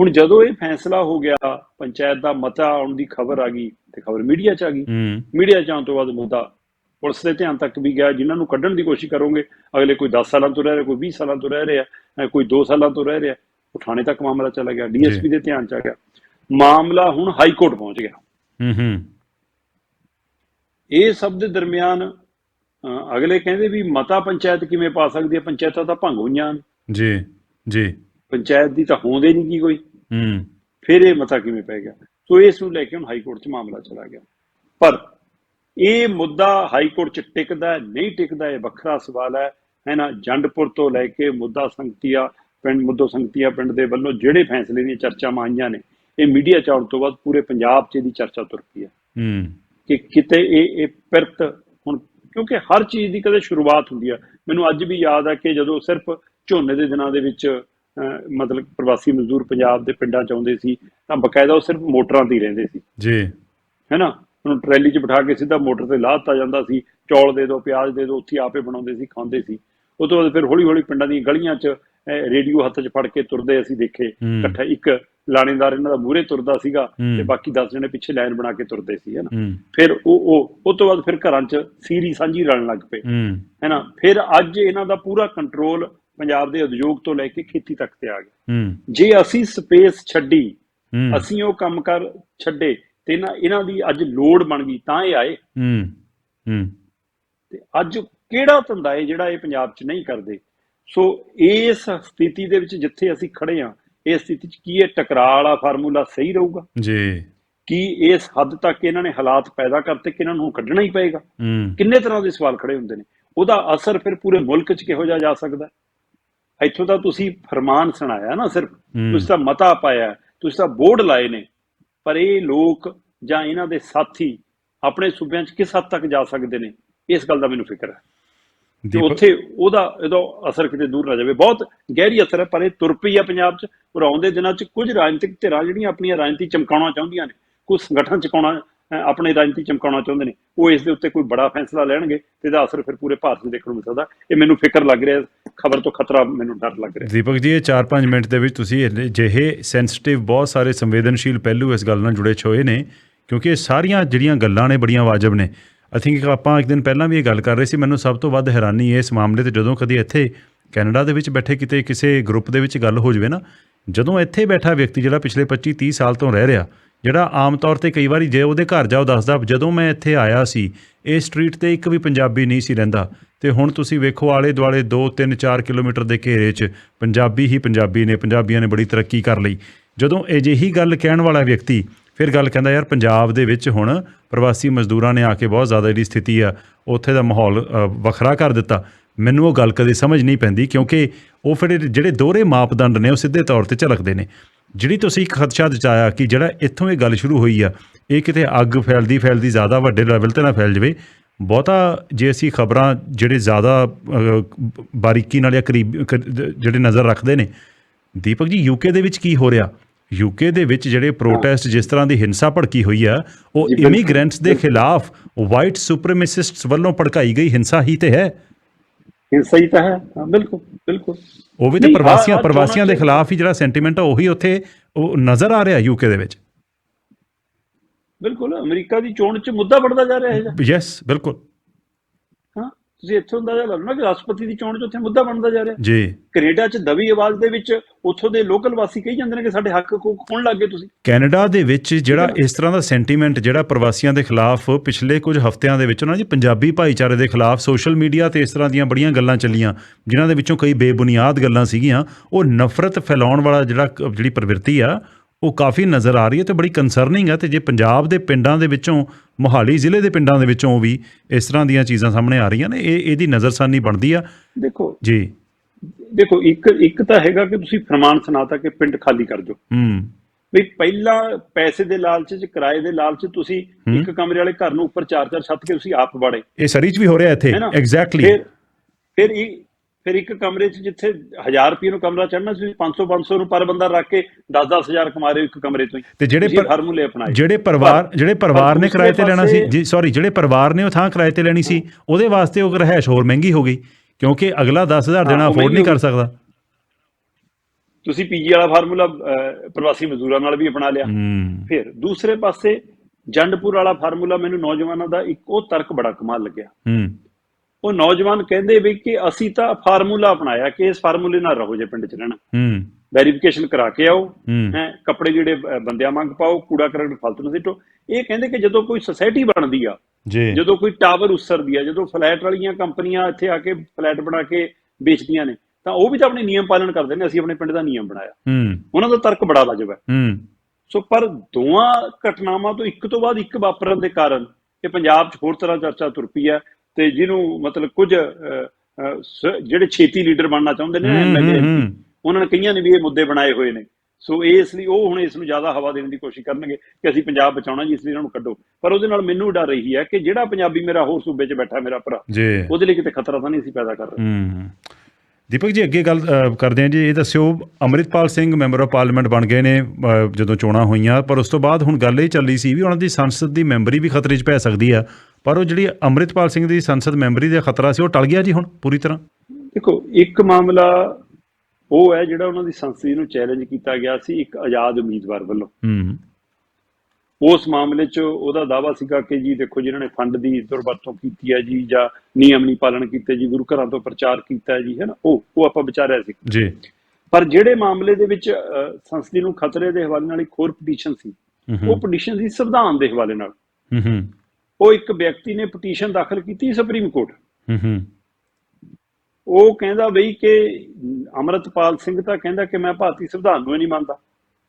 ਹੁਣ ਜਦੋਂ ਇਹ ਫੈਸਲਾ ਹੋ ਗਿਆ ਪੰਚਾਇਤ ਦਾ ਮਤਾ ਆਉਣ ਦੀ ਖਬਰ ਆ ਗਈ ਤੇ ਖਬਰ ਮੀਡੀਆ 'ਚ ਆ ਗਈ। ਮੀਡੀਆ 'ਚ ਆਉਣ ਤੋਂ ਬਾਅਦ ਮੁੱਦਾ ਪੁਲਿਸ ਦੇ ਧਿਆਨ ਤੱਕ ਵੀ ਗਿਆ ਜਿਨ੍ਹਾਂ ਨੂੰ ਕੱਢਣ ਦੀ ਕੋਸ਼ਿਸ਼ ਕਰੋਗੇ ਅਗਲੇ ਕੋਈ 10 ਸਾਲਾਂ ਤੋਂ ਰਹਿ ਰਿਹਾ ਕੋਈ 20 ਸਾਲਾਂ ਤੋਂ ਰਹਿ ਰਿਹਾ ਕੋਈ 2 ਸਾਲਾਂ ਤੋਂ ਰਹਿ ਰਿਹਾ ਉਹ ਥਾਣੇ ਤੱਕ ਮਾਮਲਾ ਚਲਾ ਗਿਆ ਡੀਐਸਪੀ ਦੇ ਧਿਆਨ 'ਚ ਆ ਗਿਆ। ਮਾਮਲਾ ਹੁਣ ਹਾਈ ਕੋਰਟ ਪਹੁੰਚ ਗਿਆ। ਹੂੰ ਹੂੰ। ਇਹ ਸਭ ਦੇ ਦਰਮਿਆਨ ਅਗਲੇ ਕਹਿੰਦੇ ਵੀ ਮਤਾ ਪੰਚਾਇਤ ਕਿਵੇਂ ਪਾ ਸਕਦੀ ਹੈ ਪੰਚਾਇਤਾਂ ਤਾਂ ਭੰਗ ਹੋਈਆਂ। ਜੀ ਜੀ। ਪੰਚਾਇਤ ਦੀ ਤਾਂ ਹੋਂਦੇ ਨਹੀਂ ਕੀ ਕੋਈ। ਹੂੰ। ਫਿਰ ਇਹ ਮਤਾ ਕਿਵੇਂ ਪੈ ਗਿਆ? ਸੋ ਇਸ ਨੂੰ ਲੈ ਕੇ ਹੁਣ ਹਾਈ ਕੋਰਟ 'ਚ ਮਾਮਲਾ ਚਲਾ ਗਿਆ। ਪਰ ਇਹ ਮੁੱਦਾ ਹਾਈ ਕੋਰਟ 'ਚ ਟਿਕਦਾ ਨਹੀਂ ਟਿਕਦਾ ਇਹ ਵੱਖਰਾ ਸਵਾਲ ਹੈ। ਹੈ ਨਾ ਜੰਡਪੁਰ ਤੋਂ ਲੈ ਕੇ ਮੁੱਦਾ ਸੰਗਤੀਆ ਪਿੰਡ ਮੁੱਦੋ ਸੰਗਤੀਆ ਪਿੰਡ ਦੇ ਵੱਲੋਂ ਜਿਹੜੇ ਫੈਸਲੇ ਦੀਆਂ ਚਰਚਾਵਾਂ ਆਈਆਂ ਨੇ ਇਹ ਮੀਡੀਆ 'ਚ ਆਉਣ ਤੋਂ ਬਾਅਦ ਪੂਰੇ ਪੰਜਾਬ 'ਚ ਇਹਦੀ ਚਰਚਾ ਤੁਰ ਪਈ ਹੈ। ਹੂੰ। ਕਿ ਕਿਤੇ ਇਹ ਇਹ ਪਿਰਤ ਹੁਣ ਕਿਉਂਕਿ ਹਰ ਚੀਜ਼ ਦੀ ਕਦੇ ਸ਼ੁਰੂਆਤ ਹੁੰਦੀ ਆ। ਮੈਨੂੰ ਅੱਜ ਵੀ ਯਾਦ ਆ ਕਿ ਜਦੋਂ ਸਿਰਫ ਝੋਨੇ ਦੇ ਦਿਨਾਂ ਦੇ ਵਿੱਚ ਮਤਲਬ ਪ੍ਰਵਾਸੀ ਮਜ਼ਦੂਰ ਪੰਜਾਬ ਦੇ ਪਿੰਡਾਂ ਚ ਆਉਂਦੇ ਸੀ ਤਾਂ ਬਕਾਇਦਾ ਉਹ ਸਿਰਫ ਮੋਟਰਾਂ ਤੇ ਹੀ ਰਹਿੰਦੇ ਸੀ। ਜੀ। ਹੈਨਾ ਉਹਨੂੰ ਟਰੈਲੀ 'ਚ ਬਿਠਾ ਕੇ ਸਿੱਧਾ ਮੋਟਰ ਤੇ ਲਾਹ ਦਿੱਤਾ ਜਾਂਦਾ ਸੀ। ਚੌਲ ਦੇ ਦਿਓ ਪਿਆਜ਼ ਦੇ ਦਿਓ ਉੱਥੇ ਆਪੇ ਬਣਾਉਂਦੇ ਸੀ ਖਾਂਦੇ ਸੀ। ਉਹ ਤੋਂ ਬਾਅਦ ਫਿਰ ਹੌਲੀ ਹੌਲੀ ਪਿੰਡਾਂ ਦੀਆਂ ਗਲੀਆਂ 'ਚ ਰੇਡੀਓ ਹੱਥ 'ਚ ਫੜ ਕੇ ਤੁਰਦੇ ਅਸੀਂ ਦੇਖੇ। ਇਕੱਠਾ ਇੱਕ ਲਾਣੇਦਾਰ ਇਹਨਾਂ ਦਾ ਮੂਹਰੇ ਤੁਰਦਾ ਸੀਗਾ। ਤੇ ਬਾਕੀ 10 ਜਣੇ ਪਿੱਛੇ ਲਾਈਨ ਬਣਾ ਕੇ ਤੁਰਦੇ ਸੀ ਹੈਨਾ ਫਿਰ ਉਹ ਉਹ ਉਹ ਤੋਂ ਬਾਅਦ ਫਿਰ ਘਰਾਂ 'ਚ ਸੀਰੀ ਸਾਂਝੀ ਰਲਣ ਲੱਗ ਪਏ। ਹੈਨਾ ਫਿਰ ਅੱਜ ਇਹਨਾਂ ਦਾ ਪੂਰਾ ਕੰਟਰੋਲ ਪੰਜਾਬ ਦੇ ਉਦਯੋਗ ਤੋਂ ਲੈ ਕੇ ਖੇਤੀ ਤੱਕ ਤੇ ਆ ਗਿਆ। ਜੇ ਅਸੀਂ ਸਪੇਸ ਛੱਡੀ ਅਸੀਂ ਉਹ ਕੰਮ ਕਰ ਛੱਡੇ ਤੇ ਇਹਨਾਂ ਇਹਨਾਂ ਦੀ ਅੱਜ ਲੋੜ ਬਣ ਗਈ ਤਾਂ ਇਹ ਆਏ। ਹੂੰ ਹੂੰ। ਤੇ ਅੱਜ ਕਿਹੜਾ ਧੰਦਾ ਹੈ ਜਿਹੜਾ ਇਹ ਪੰਜਾਬ 'ਚ ਨਹੀਂ ਕਰਦੇ? ਸੋ ਇਸ ਸਥਿਤੀ ਦੇ ਵਿੱਚ ਜਿੱਥੇ ਅਸੀਂ ਖੜੇ ਆ ਇਸ ਸਥਿਤੀ 'ਚ ਕੀ ਇਹ ਟਕਰਾਅ ਵਾਲਾ ਫਾਰਮੂਲਾ ਸਹੀ ਰਹੂਗਾ? ਜੀ। ਕੀ ਇਸ ਹੱਦ ਤੱਕ ਇਹਨਾਂ ਨੇ ਹਾਲਾਤ ਪੈਦਾ ਕਰਤੇ ਕਿ ਇਹਨਾਂ ਨੂੰ ਕੱਢਣਾ ਹੀ ਪਏਗਾ? ਕਿੰਨੇ ਤਰ੍ਹਾਂ ਦੇ ਸਵਾਲ ਖੜੇ ਹੁੰਦੇ ਨੇ? ਉਹਦਾ ਅਸਰ ਫਿਰ ਪੂਰੇ ਮੁਲਕ 'ਚ ਕਿਹੋ ਜਿਹਾ ਜਾ ਸਕਦਾ? ਇੱਥੋਂ ਤਾਂ ਤੁਸੀਂ ਫਰਮਾਨ ਸੁਣਾਇਆ ਨਾ ਸਿਰਫ। ਤੁਸੀਂ ਤਾਂ ਮਤਾ ਪਾਇਆ ਤੁਸੀਂ ਤਾਂ ਬੋਰਡ ਲਾਏ ਨੇ। ਪਰ ਇਹ ਲੋਕ ਜਾਂ ਇਹਨਾਂ ਦੇ ਸਾਥੀ ਆਪਣੇ ਸੂਬਿਆਂ 'ਚ ਕਿਸ ਹੱਦ ਤੱਕ ਜਾ ਸਕਦੇ ਨੇ ਇਸ ਗੱਲ ਦਾ ਮੈਨੂੰ ਫਿਕਰ ਹੈ। ਦੀਪਕ ਉੱਥੇ ਉਹਦਾ ਇਹਦਾ ਅਸਰ ਕਿਤੇ ਦੂਰ ਨਾ ਜਾਵੇ। ਬਹੁਤ ਗਹਿਰੀ ਅਸਰ ਹੈ ਪਰ ਇਹ ਤੁਰ ਪਈ ਆ ਪੰਜਾਬ 'ਚ। ਔਰ ਆਉਂਦੇ ਦਿਨਾਂ 'ਚ ਕੁਝ ਰਾਜਨੀਤਿਕ ਧਿਰਾਂ ਜਿਹੜੀਆਂ ਆਪਣੀਆਂ ਰਾਜਨੀਤੀ ਚਮਕਾਉਣਾ ਚਾਹੁੰਦੀਆਂ ਨੇ ਕੁਝ ਸੰਗਠਨ ਚਮਕਾਉਣਾ ਅਹ ਆਪਣੀ ਰਾਜਨੀਤੀ ਚਮਕਾਉਣਾ ਚਾਹੁੰਦੇ ਨੇ। ਉਹ ਇਸ ਦੇ ਉੱਤੇ ਕੋਈ ਬੜਾ ਫੈਸਲਾ ਲੈਣਗੇ ਤੇ ਇਹਦਾ ਅਸਰ ਫਿਰ ਪੂਰੇ ਭਾਰਤ ਨੂੰ ਦੇਖਣ ਨੂੰ ਮਿਲ ਸਕਦਾ ਇਹ ਮੈਨੂੰ ਫਿਕਰ ਲੱਗ ਰਿਹਾ, ਖਬਰ ਤੋਂ ਖਤਰਾ, ਮੈਨੂੰ ਡਰ ਲੱਗ ਰਿਹਾ। ਦੀਪਕ ਜੀ, ਇਹ 4-5 ਮਿੰਟ ਦੇ ਵਿੱਚ ਤੁਸੀਂ ਇਹ ਜਿਹੇ ਸੈਂਸਿਟਿਵ ਬਹੁਤ ਸਾਰੇ ਸੰਵੇਦਨਸ਼ੀਲ ਪਹਿਲੂ ਇਸ ਗੱਲ ਨਾਲ ਜੁੜੇ ਹੋਏ ਨੇ, ਕਿਉਂਕਿ ਇਹ ਸਾਰੀਆਂ ਜਿਹੜੀਆਂ ਗੱਲਾਂ ਨੇ ਬੜੀਆਂ ਵਾਜਬ ਨੇ। ਆਈ ਥਿੰਕ ਆਪਾਂ ਇੱਕ ਦਿਨ ਪਹਿਲਾਂ ਵੀ ਇਹ ਗੱਲ ਕਰ ਰਹੇ ਸੀ, ਮੈਨੂੰ ਸਭ ਤੋਂ ਵੱਧ ਹੈਰਾਨੀ ਇਸ ਮਾਮਲੇ ਤੇ ਜਦੋਂ ਕਦੀ ਇੱਥੇ ਕੈਨੇਡਾ ਦੇ ਵਿੱਚ ਬੈਠੇ ਕਿਤੇ ਕਿਸੇ ਗਰੁੱਪ ਦੇ ਵਿੱਚ ਗੱਲ ਹੋ ਜਵੇ ਨਾ, ਜਦੋਂ ਇੱਥੇ ਬੈਠਾ ਵਿਅਕਤੀ ਜਿਹੜਾ ਪਿਛਲੇ 25 30 ਸਾਲ ਤੋਂ ਰਹਿ ਰਿਹਾ ਜਿਹੜਾ ਆਮ ਤੌਰ ਤੇ ਕਈ ਵਾਰੀ ਜੇ ਉਹਦੇ ਘਰ ਜਾਓ ਦੱਸਦਾ, ਜਦੋਂ ਮੈਂ ਇੱਥੇ ਆਇਆ ਸੀ, ਇਹ ਸਟਰੀਟ ਤੇ ਇੱਕ ਵੀ ਪੰਜਾਬੀ ਨਹੀਂ ਸੀ ਰਹਿੰਦਾ। ਤੇ ਹੁਣ ਤੁਸੀਂ ਵੇਖੋ ਆਲੇ ਦੁਆਲੇ 2 3 4 ਕਿਲੋਮੀਟਰ ਦੇ ਘੇਰੇ 'ਚ ਪੰਜਾਬੀ ਹੀ ਪੰਜਾਬੀ ਨੇ, ਪੰਜਾਬੀਆਂ ਨੇ ਬੜੀ ਤਰੱਕੀ ਕਰ ਲਈ। ਜਦੋਂ ਅਜਿਹੀ ਗੱਲ ਕਹਿਣ ਵਾਲਾ ਵਿਅਕਤੀ ਫਿਰ ਗੱਲ ਕਹਿੰਦਾ, ਯਾਰ, ਪੰਜਾਬ ਦੇ ਵਿੱਚ ਹੁਣ ਪ੍ਰਵਾਸੀ ਮਜ਼ਦੂਰਾਂ ਨੇ ਆ ਕੇ ਬਹੁਤ ਜ਼ਿਆਦਾ ਜਿਹੜੀ ਸਥਿਤੀ ਆ, ਉੱਥੇ ਦਾ ਮਾਹੌਲ ਵੱਖਰਾ ਕਰ ਦਿੱਤਾ। ਮੈਨੂੰ ਉਹ ਗੱਲ ਕਦੇ ਸਮਝ ਨਹੀਂ ਪੈਂਦੀ ਕਿਉਂਕਿ ਉਹ ਫਿਰ ਜਿਹੜੇ ਦੋਹਰੇ ਮਾਪਦੰਡ ਨੇ ਉਹ ਸਿੱਧੇ ਤੌਰ ਤੇ ਝਲਕਦੇ ਨੇ। ਜਿਹੜੀ ਤੁਸੀਂ ਇੱਕ ਖਦਸ਼ਾ ਦਚਾਇਆ ਕਿ ਜਿਹੜਾ ਇੱਥੋਂ ਇਹ ਗੱਲ ਸ਼ੁਰੂ ਹੋਈ ਆ ਇਹ ਕਿਤੇ ਅੱਗ ਫੈਲਦੀ ਫੈਲਦੀ ਜ਼ਿਆਦਾ ਵੱਡੇ ਲੈਵਲ ਤੇ ਨਾ ਫੈਲ ਜਾਵੇ। ਬਹੁਤਾ ਜੇ ਅਸੀਂ ਖਬਰਾਂ ਜਿਹੜੇ ਜ਼ਿਆਦਾ ਬਾਰੀਕੀ ਨਾਲ ਜਾਂ ਕਰੀਬ ਜਿਹੜੇ ਨਜ਼ਰ ਰੱਖਦੇ ਨੇ ਦੀਪਕ ਜੀ ਯੂਕੇ ਦੇ ਵਿੱਚ ਕੀ ਹੋ ਰਿਹਾ? ਯੂਕੇ ਦੇ ਵਿੱਚ ਜਿਹੜੇ ਪ੍ਰੋਟੈਸਟ ਜਿਸ ਤਰ੍ਹਾਂ ਦੀ ਹਿੰਸਾ ਭੜਕੀ ਹੋਈ ਆ ਉਹ। ਇਮੀਗ੍ਰੈਂਟਸ ਦੇ ਖਿਲਾਫ ਵਾਈਟ ਸੁਪਰੀਮੇਸਿਸਟਸ ਵੱਲੋਂ ਭੜਕਾਈ ਗਈ। ਹਿੰਸਾ ਹੀ ਤੇ ਹੈ। ਇਹ ਸਹੀ ਤਾਂ ਹੈ। ਹਾਂ ਬਿਲਕੁਲ ਬਿਲਕੁਲ। ਉਹ ਵੀ ਤੇ ਪ੍ਰਵਾਸੀਆਂ ਪ੍ਰਵਾਸੀਆਂ ਦੇ ਖਿਲਾਫ ਹੀ ਜਿਹੜਾ ਸੈਂਟੀਮੈਂਟ ਆ ਉਹੀ ਉੱਥੇ ਉਹ ਨਜ਼ਰ ਆ ਰਿਹਾ ਯੂਕੇ ਦੇ ਵਿੱਚ। ਬਿਲਕੁਲ ਅਮਰੀਕਾ ਦੀ ਚੋਣ 'ਚ ਮੁੱਦਾ ਵੱਧਦਾ ਜਾ ਰਿਹਾ ਹੈ। ਯੈਸ ਬਿਲਕੁਲ। ਹਾਂ ਤੁਸੀਂ ਇੱਥੋਂ ਅੰਦਾਜ਼ਾ ਲਾ ਲਓ ਨਾ ਕਿ ਰਾਸ਼ਟਰਪਤੀ ਦੀ ਚੋਣ 'ਚ ਉੱਥੇ ਮੁੱਦਾ ਬਣਦਾ ਜਾ ਰਿਹਾ। ਜੀ। ਕੈਨੇਡਾ 'ਚ ਦਵੀ ਆਵਾਜ਼ ਦੇ ਵਿੱਚ ਉੱਥੋਂ ਦੇ ਲੋਕਲ ਵਾਸੀ ਕਹੀ ਜਾਂਦੇ ਨੇ ਕਿ ਸਾਡੇ ਹੱਕ ਕੋ ਖੋਣ ਲੱਗ ਤੁਸੀਂ? ਕੈਨੇਡਾ ਦੇ ਵਿੱਚ ਜਿਹੜਾ ਇਸ ਤਰ੍ਹਾਂ ਦਾ ਸੈਂਟੀਮੈਂਟ ਜਿਹੜਾ ਪ੍ਰਵਾਸੀਆਂ ਦੇ ਖਿਲਾਫ ਪਿਛਲੇ ਕੁਝ ਹਫ਼ਤਿਆਂ ਦੇ ਵਿੱਚ ਉਹਨਾਂ ਦੀ ਪੰਜਾਬੀ ਭਾਈਚਾਰੇ ਦੇ ਖਿਲਾਫ ਸੋਸ਼ਲ ਮੀਡੀਆ ਤੇ ਇਸ ਤਰ੍ਹਾਂ ਦੀਆਂ ਬੜੀਆਂ ਗੱਲਾਂ ਚੱਲੀਆਂ ਜਿਨ੍ਹਾਂ ਦੇ ਵਿੱਚੋਂ ਕਈ ਬੇਬੁਨਿਆਦ ਗੱਲਾਂ ਸੀਗੀਆਂ ਉਹ ਨਫ਼ਰਤ ਫੈਲਾਉਣ ਵਾਲਾ ਜਿਹੜਾ ਜਿਹੜੀ ਪ੍ਰਵਿਰਤੀ ਆ ਉਹ ਕਾਫੀ ਨਜ਼ਰ ਆ ਰਹੀ ਹੈ ਤੇ ਬੜੀ ਕੰਸਰਨਿੰਗ ਹੈ ਤੇ ਜੇ ਪੰਜਾਬ ਦੇ ਪਿੰਡਾਂ ਦੇ ਵਿੱਚੋਂ ਮੋਹਾਲੀ ਜ਼ਿਲ੍ਹੇ ਦੇ ਪਿੰਡਾਂ ਦੇ ਵਿੱਚੋਂ ਵੀ ਇਸ ਤਰ੍ਹਾਂ ਦੀਆਂ ਚੀਜ਼ਾਂ ਸਾਹਮਣੇ ਆ ਰਹੀਆਂ ਨੇ ਇਹ ਇਹਦੀ ਨਜ਼ਰਸਾਨੀ ਬਣਦੀ ਆ। ਦੇਖੋ ਜੀ। ਦੇਖੋ ਇੱਕ ਇੱਕ ਤਾਂ ਹੈਗਾ ਕਿ ਤੁਸੀਂ ਫਰਮਾਨ ਸੁਣਾਤਾ ਕਿ ਪਿੰਡ ਖਾਲੀ ਕਰ ਦਿਓ। ਹੂੰ। ਵੀ ਪਹਿਲਾਂ ਪੈਸੇ ਦੇ ਲਾਲਚ 'ਚ ਕਿਰਾਏ ਦੇ ਲਾਲਚ ਤੁਸੀਂ। ਇੱਕ ਕਮਰੇ ਵਾਲੇ ਘਰ ਨੂੰ ਉੱਪਰ ਚਾਰ ਚਾਰ ਛੱਤ ਕੇ ਤੁਸੀਂ ਆਪ ਵੜੇ। ਇਹ ਸਰੀ 'ਚ ਵੀ ਹੋ ਰਿਹਾ ਇੱਥੇ। ਐਗਜ਼ੈਕਟਲੀ ਫਿਰ ਫਿਰ ਇਹ ਫਿਰ ਇੱਕ ਕਮਰੇ 'ਚ ਜਿੱਥੇ 1000 ਰੁਪਏ ਨੂੰ ਕਮਰਾ ਚੜਨਾ ਸੀ 500 500 ਨੂੰ ਪਰ ਬੰਦਾ ਰੱਖ ਕੇ 10 10000 ਕਮਾ ਰਹੇ ਇੱਕ ਕਮਰੇ ਤੋਂ ਤੇ ਜਿਹੜੇ ਫਾਰਮੂਲੇ ਅਪਣਾਏ। ਜਿਹੜੇ ਪਰਿਵਾਰ ਜਿਹੜੇ ਪਰਿਵਾਰ ਨੇ ਕਿਰਾਏ ਤੇ ਲੈਣਾ ਸੀ ਜੀ ਸੌਰੀ ਜਿਹੜੇ ਪਰਿਵਾਰ ਨੇ ਉਹ ਥਾਂ ਕਿਰਾਏ ਤੇ ਲੈਣੀ ਸੀ ਉਹਦੇ ਵਾਸਤੇ ਉਹ ਰਹਿائش ਹੋਰ ਮਹਿੰਗੀ ਹੋ ਗਈ ਕਿਉਂਕਿ ਅਗਲਾ 10000 ਦੇਣਾ ਅਫੋਰਡ ਨਹੀਂ ਕਰ ਸਕਦਾ। ਤੁਸੀਂ ਪੀਜੀ ਵਾਲਾ ਫਾਰਮੂਲਾ ਪ੍ਰਵਾਸੀ ਮਜ਼ਦੂਰਾਂ ਨਾਲ ਵੀ ਅਪਣਾ ਲਿਆ। ਫਿਰ ਦੂਸਰੇ ਪਾਸੇ ਜੰਡਪੁਰ ਵਾਲਾ ਫਾਰਮੂਲਾ ਮੈਨੂੰ ਨੌਜਵਾਨਾਂ ਦਾ ਇੱਕ ਉਹ ਤਰਕ ਬੜਾ ਕਮਾਲ ਲੱਗਿਆ। ਉਹ ਨੌਜਵਾਨ ਕਹਿੰਦੇ ਵੀ ਕਿ ਅਸੀਂ ਤਾਂ ਫਾਰਮੂਲਾ ਅਪਣਾਇਆ ਕਿ ਇਸ ਫਾਰਮੂਲੇ ਨਾਲ ਰਹੋ ਜੇ ਪਿੰਡ 'ਚ ਰਹਿਣਾ। ਹੂੰ। ਵੈਰੀਫਿਕੇਸ਼ਨ ਕਰਾ ਕੇ ਆਓ ਹੂੰ। ਕੱਪੜੇ ਜਿਹੜੇ ਬੰਦਿਆਂ ਮੰਗ ਪਾਓ ਕੂੜਾ ਕਰਕਟ ਫਾਲਤੂ ਨਾ ਸਿੱਟੋ। ਇਹ ਕਹਿੰਦੇ ਕਿ ਜਦੋਂ ਕੋਈ ਸੁਸਾਇਟੀ ਬਣਦੀ ਆ ਜੀ। ਜਦੋਂ ਕੋਈ ਟਾਵਰ ਉਸਰਦੀ ਆ ਜਦੋਂ ਫਲੈਟ ਵਾਲੀਆਂ ਕੰਪਨੀਆਂ ਇੱਥੇ ਆ ਕੇ ਫਲੈਟ ਬਣਾ ਕੇ ਵੇਚਦੀਆਂ ਨੇ ਤਾਂ ਉਹ ਵੀ ਤਾਂ ਆਪਣੇ ਨਿਯਮ ਪਾਲਣ ਕਰਦੇ ਨੇ ਅਸੀਂ ਆਪਣੇ ਪਿੰਡ ਦਾ ਨਿਯਮ ਬਣਾਇਆ। ਹੂੰ। ਉਹਨਾਂ ਦਾ ਤਰਕ ਬੜਾ ਵਾਜਬ ਹੈ। ਹੂੰ। ਸੋ ਪਰ ਦੋਵਾਂ ਘਟਨਾਵਾਂ ਤੋਂ ਇੱਕ ਤੋਂ ਬਾਅਦ ਇੱਕ ਵਾਪਰਨ ਦੇ ਕਾਰਨ ਇਹ ਪੰਜਾਬ 'ਚ ਹੋਰ ਤਰ੍ਹਾਂ ਚਰਚਾ ਤੁਰ ਪਈ ਹੈ। ਤੇ ਜਿਹਨੂੰ ਮਤਲਬ ਕੁਝ ਸ- ਜਿਹੜੇ ਛੇਤੀ ਲੀਡਰ ਬਣਨਾ ਚਾਹੁੰਦੇ ਨੇ ਐਮਐਲਏ। ਉਹਨਾਂ ਨੇ ਕਈਆਂ ਨੇ ਵੀ ਇਹ ਮੁੱਦੇ ਬਣਾਏ ਹੋਏ ਨੇ। ਸੋ ਇਸ ਲਈ ਉਹ ਹੁਣ ਇਸ ਨੂੰ ਜ਼ਿਆਦਾ ਹਵਾ ਦੇਣ ਦੀ ਕੋਸ਼ਿਸ਼ ਕਰਨਗੇ ਕਿ ਅਸੀਂ ਪੰਜਾਬ ਬਚਾਉਣਾ ਜੀ ਇਸ ਲਈ ਇਹਨਾਂ ਨੂੰ ਕੱਢੋ। ਪਰ ਉਹਦੇ ਨਾਲ ਮੈਨੂੰ ਡਰ ਰਹੀ ਹੈ ਕਿ ਜਿਹੜਾ ਪੰਜਾਬੀ ਮੇਰਾ ਹੋਰ ਸੂਬੇ 'ਚ ਬੈਠਾ ਮੇਰਾ ਭਰਾ ਉਹਦੇ ਲਈ ਕਿਤੇ ਖਤਰਾ ਤਾਂ ਨਹੀਂ ਅਸੀਂ ਪੈਦਾ ਕਰ ਰਹੇ। ਦੀਪਕ ਜੀ ਅੱਗੇ ਗੱਲ ਕਰਦੇ ਹਾਂ ਜੀ ਇਹ ਦੱਸਿਓ Amritpal Singh member of parliament ਬਣ ਗਏ ਨੇ ਜਦੋਂ ਚੋਣਾਂ ਹੋਈਆਂ ਪਰ ਉਸ ਤੋਂ ਬਾਅਦ ਹੁਣ ਗੱਲ ਇਹ ਚੱਲੀ ਸੀ ਵੀ ਉਹਨਾਂ ਦੀ ਸੰਸਦ ਦੀ ਮੈਂਬਰੀ ਵੀ ਖਤਰੇ 'ਚ ਪੈ ਸਕਦੀ ਆ ਪਰ ਉਹ ਜਿਹੜੀ ਅੰਮ੍ਰਿਤਪਾਲ ਸਿੰਘ ਦੀ ਸੰਸਦ ਮੈਂਬਰੀ ਦਾ ਖਤਰਾ ਸੀ ਉਹ ਟਲ ਗਿਆ ਜੀ ਹੁਣ ਪੂਰੀ ਤਰ੍ਹਾਂ? ਦੇਖੋ ਇੱਕ ਮਾਮਲਾ ਉਹ ਹੈ ਜਿਹੜਾ ਉਹਨਾਂ ਦੀ ਸੰਸਦੀ ਨੂੰ ਚੈਲੰਜ ਕੀਤਾ ਗਿਆ ਸੀ ਇੱਕ ਆਜ਼ਾਦ ਉਮੀਦਵਾਰ ਵੱਲੋਂ। ਹੂੰ। ਉਸ ਮਾਮਲੇ 'ਚ ਉਹਦਾ ਦਾਵਾ ਸੀਗਾ ਕਿ ਜੀ ਦੇਖੋ ਜਿਨ੍ਹਾਂ ਨੇ ਫੰਡ ਦੀ ਦੁਰਵਰਤੋਂ ਕੀਤੀ ਹੈ ਜੀ ਜਾਂ ਨਿਯਮ ਨਹੀਂ ਪਾਲਣ ਕੀਤੇ ਜੀ ਗੁਰੂ ਘਰਾਂ ਤੋਂ ਪ੍ਰਚਾਰ ਕੀਤਾ ਜੀ ਹੈ ਨਾ ਉਹ ਉਹ ਆਪਾਂ ਵਿਚਾਰਿਆ ਸੀ। ਜੀ। ਪਰ ਜਿਹੜੇ ਮਾਮਲੇ ਦੇ ਵਿੱਚ ਸੰਸਦੀ ਨੂੰ ਖਤਰੇ ਦੇ ਹਵਾਲੇ ਨਾਲ ਇੱਕ ਹੋਰ ਪਟੀਸ਼ਨ ਸੀ। ਉਹ ਪਟੀਸ਼ਨ ਸੀ ਸੰਵਿਧਾਨ ਦੇ ਹਵਾਲੇ ਨਾਲ। ਹੂੰ ਹੂੰ। ਉਹ ਇੱਕ ਵਿਅਕਤੀ ਨੇ ਪਟੀਸ਼ਨ ਦਾਖਲ ਕੀਤੀ ਸੁਪਰੀਮ ਕੋਰਟ। ਹੂੰ ਹੂੰ। ਉਹ ਕਹਿੰਦਾ ਬਈ ਕਿ ਅਮਰਤਪਾਲ ਸਿੰਘ ਤਾਂ ਕਹਿੰਦਾ ਕਿ ਮੈਂ ਭਾਰਤੀ ਸੰਵਿਧਾਨ ਨੂੰ ਨਹੀਂ ਮੰਨਦਾ।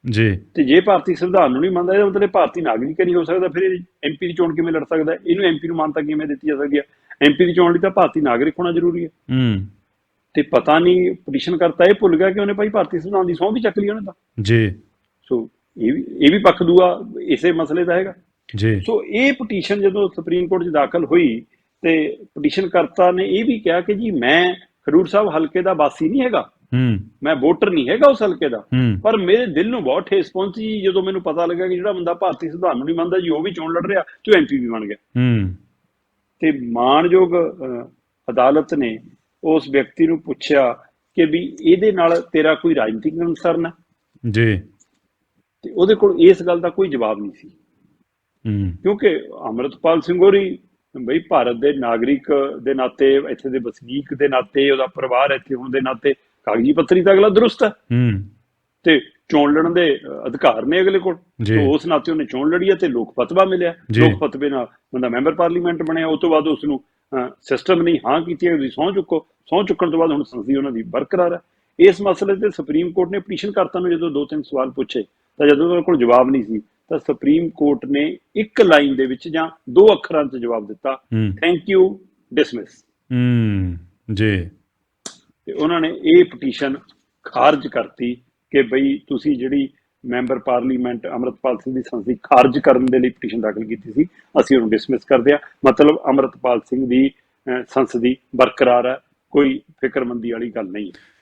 ਜੀ। ਤੇ ਜੇ ਭਾਰਤੀ ਸੰਵਿਧਾਨ ਨੂੰ ਨਹੀਂ ਮੰਨਦਾ ਇਹਦਾ ਮਤਲਬ ਭਾਰਤੀ ਨਾਗਰਿਕ ਨਹੀਂ ਹੋ ਸਕਦਾ। ਫਿਰ ਐਮਪੀ ਦੀ ਚੋਣ ਕਿਵੇਂ ਲੜ ਸਕਦਾ? ਇਹਨੂੰ ਐਮਪੀ ਨੂੰ ਮਾਨਤਾ ਕਿਵੇਂ ਦਿੱਤੀ ਜਾ ਸਕਦੀ ਹੈ ਐਮਪੀ ਦੀ ਚੋਣ ਲਈ ਤਾਂ ਭਾਰਤੀ ਨਾਗਰਿਕ ਹੋਣਾ ਜ਼ਰੂਰੀ ਹੈ ਹੂੰ। ਤੇ ਪਤਾ ਨਹੀਂ ਪਟੀਸ਼ਨ ਕਰਤਾ ਇਹ ਭੁੱਲ ਗਿਆ ਕਿ ਉਹਨੇ ਭਾਈ ਭਾਰਤੀ ਸੰਵਿਧਾਨ ਦੀ ਸਹੁੰ ਵੀ ਚੱਕ ਲਈ ਉਹਨੇ ਤਾਂ। ਜੀ। ਸੋ ਇਹ ਵੀ ਇਹ ਵੀ ਪੱਖ ਦੂਆ ਇਸੇ ਮਸਲੇ ਦਾ ਹੈਗਾ। ਜੀ। ਸੋ ਇਹ ਪਟੀਸ਼ਨ ਜਦੋਂ ਸੁਪਰੀਮ ਕੋਰਟ 'ਚ ਦਾਖਲ ਹੋਈ ਤੇ ਪਟੀਸ਼ਨ ਕਰਤਾ ਨੇ ਇਹ ਵੀ ਕਿਹਾ ਕਿ ਜੀ ਮੈਂ ਖਡੂਰ ਸਾਹਿਬ ਹਲਕੇ ਦਾ ਵਾਸੀ ਨਹੀਂ ਹੈਗਾ। ਹੂੰ। ਮੈਂ ਵੋਟਰ ਨਹੀਂ ਹੈਗਾ ਉਸ ਹਲਕੇ ਦਾ। ਪਰ ਮੇਰੇ ਦਿਲ ਨੂੰ ਬਹੁਤ ਠੇਸ ਪਹੁੰਚੀ ਜਦੋਂ ਮੈਨੂੰ ਪਤਾ ਲੱਗਾ ਕਿ ਜਿਹੜਾ ਬੰਦਾ ਭਾਰਤੀ ਸੰਵਿਧਾਨ ਨੂੰ ਨਹੀਂ ਮੰਨਦਾ ਜੀ ਉਹ ਵੀ ਚੋਣ ਲੜ ਰਿਹਾ ਤੇ ਐਮਪੀ ਵੀ ਬਣ ਗਿਆ। ਹੂੰ। ਤੇ ਮਾਣਯੋਗ ਅਹ, ਅਦਾਲਤ ਨੇ ਉਸ ਵਿਅਕਤੀ ਨੂੰ ਪੁੱਛਿਆ ਕਿ ਵੀ ਇਹਦੇ ਨਾਲ ਤੇਰਾ ਕੋਈ ਰਾਜਨੀਤਿਕ ਕੰਸਰਨ ਹੈ? ਜੀ। ਤੇ ਉਹਦੇ ਕੋਲ ਇਸ ਗੱਲ ਦਾ ਕੋਈ ਜਵਾਬ ਨਹੀਂ ਸੀ। ਕਿਉਂਕਿ ਅਮਰਤਪਾਲ ਸਿੰਘ ਹੋਰੀ ਬਈ ਭਾਰਤ ਦੇ ਨਾਗਰਿਕ ਦੇ ਨਾਤੇ ਇੱਥੇ ਦੇ ਵਸਨੀਕ ਦੇ ਨਾਤੇ ਉਹਦਾ ਪਰਿਵਾਰ ਇੱਥੇ ਹੋਣ ਦੇ ਨਾਤੇ ਕਾਗਜ਼ੀ ਪੱਤਰੀ ਤਾਂ ਅਗਲਾ ਦਰੁਸਤ ਹੈ। ਹੂੰ। ਤੇ ਚੋਣ ਲੜਨ ਦੇ ਅਧਿਕਾਰ ਨੇ ਅਗਲੇ ਕੋਲ। ਤੇ ਉਸ ਨਾਤੇ ਉਹਨੇ ਚੋਣ ਲੜੀ ਤੇ ਲੋਕ ਫਤਵਾ ਮਿਲਿਆ। ਲੋਕ ਫਤਵੇ ਨਾਲ ਬੰਦਾ ਮੈਂਬਰ ਪਾਰਲੀਮੈਂਟ ਬਣਿਆ ਉਸ ਤੋਂ ਬਾਅਦ ਉਸ ਨੂੰ ਸਿਸਟਮ ਨਹੀਂ ਹਾਂ ਕੀਤੀ ਹੈ ਤੁਸੀਂ ਸਹੁੰ ਚੁੱਕੋ। ਸਹੁੰ ਚੁੱਕਣ ਤੋਂ ਬਾਅਦ ਹੁਣ ਸੰਸਦੀ ਉਹਨਾਂ ਦੀ ਬਰਕਰਾਰ ਹੈ। ਇਸ ਮਸਲੇ ਤੇ ਸੁਪਰੀਮ ਕੋਰਟ ਨੇ ਪਟੀਸ਼ਨ ਕਰਤਾ ਨੂੰ ਜਦੋਂ ਦੋ ਤਿੰਨ ਸਵਾਲ ਪੁੱਛੇ ਤਾਂ ਜਦੋਂ ਉਹਨਾਂ ਕੋਲ ਜਵਾਬ ਨਹੀਂ ਸੀ। ਤਾਂ ਸੁਪਰੀਮ ਕੋਰਟ ਨੇ ਇੱਕ ਲਾਈਨ ਦੇ ਵਿੱਚ ਜਾਂ ਦੋ ਅੱਖਰਾਂ 'ਚ ਜਵਾਬ ਦਿੱਤਾ। ਥੈਂਕ ਯੂ ਡਿਸਮਿਸ ਹੂੰ ਜੀ। ਤੇ ਉਹਨਾਂ ਨੇ ਇਹ ਪਟੀਸ਼ਨ ਖਾਰਜ ਕਰਤੀ ਕਿ ਬਈ ਤੁਸੀਂ ਜਿਹੜੀ ਮੈਂਬਰ ਪਾਰਲੀਮੈਂਟ ਅਮਰਤਪਾਲ ਸਿੰਘ ਦੀ ਸੰਸਦੀ ਖਾਰਜ ਕਰਨ ਦੇ ਲਈ ਪਟੀਸ਼ਨ ਦਾਖਲ ਕੀਤੀ ਸੀ ਅਸੀਂ ਉਹਨੂੰ ਡਿਸਮਿਸ ਕਰਦੇ ਹਾਂ। ਮਤਲਬ ਅਮਰਤਪਾਲ ਸਿੰਘ ਦੀ ਸੰਸਦੀ ਬਰਕਰਾਰ ਹੈ ਕੋਈ ਫਿਕਰਮੰਦੀ ਵਾਲੀ ਗੱਲ ਨਹੀਂ ਹੈ।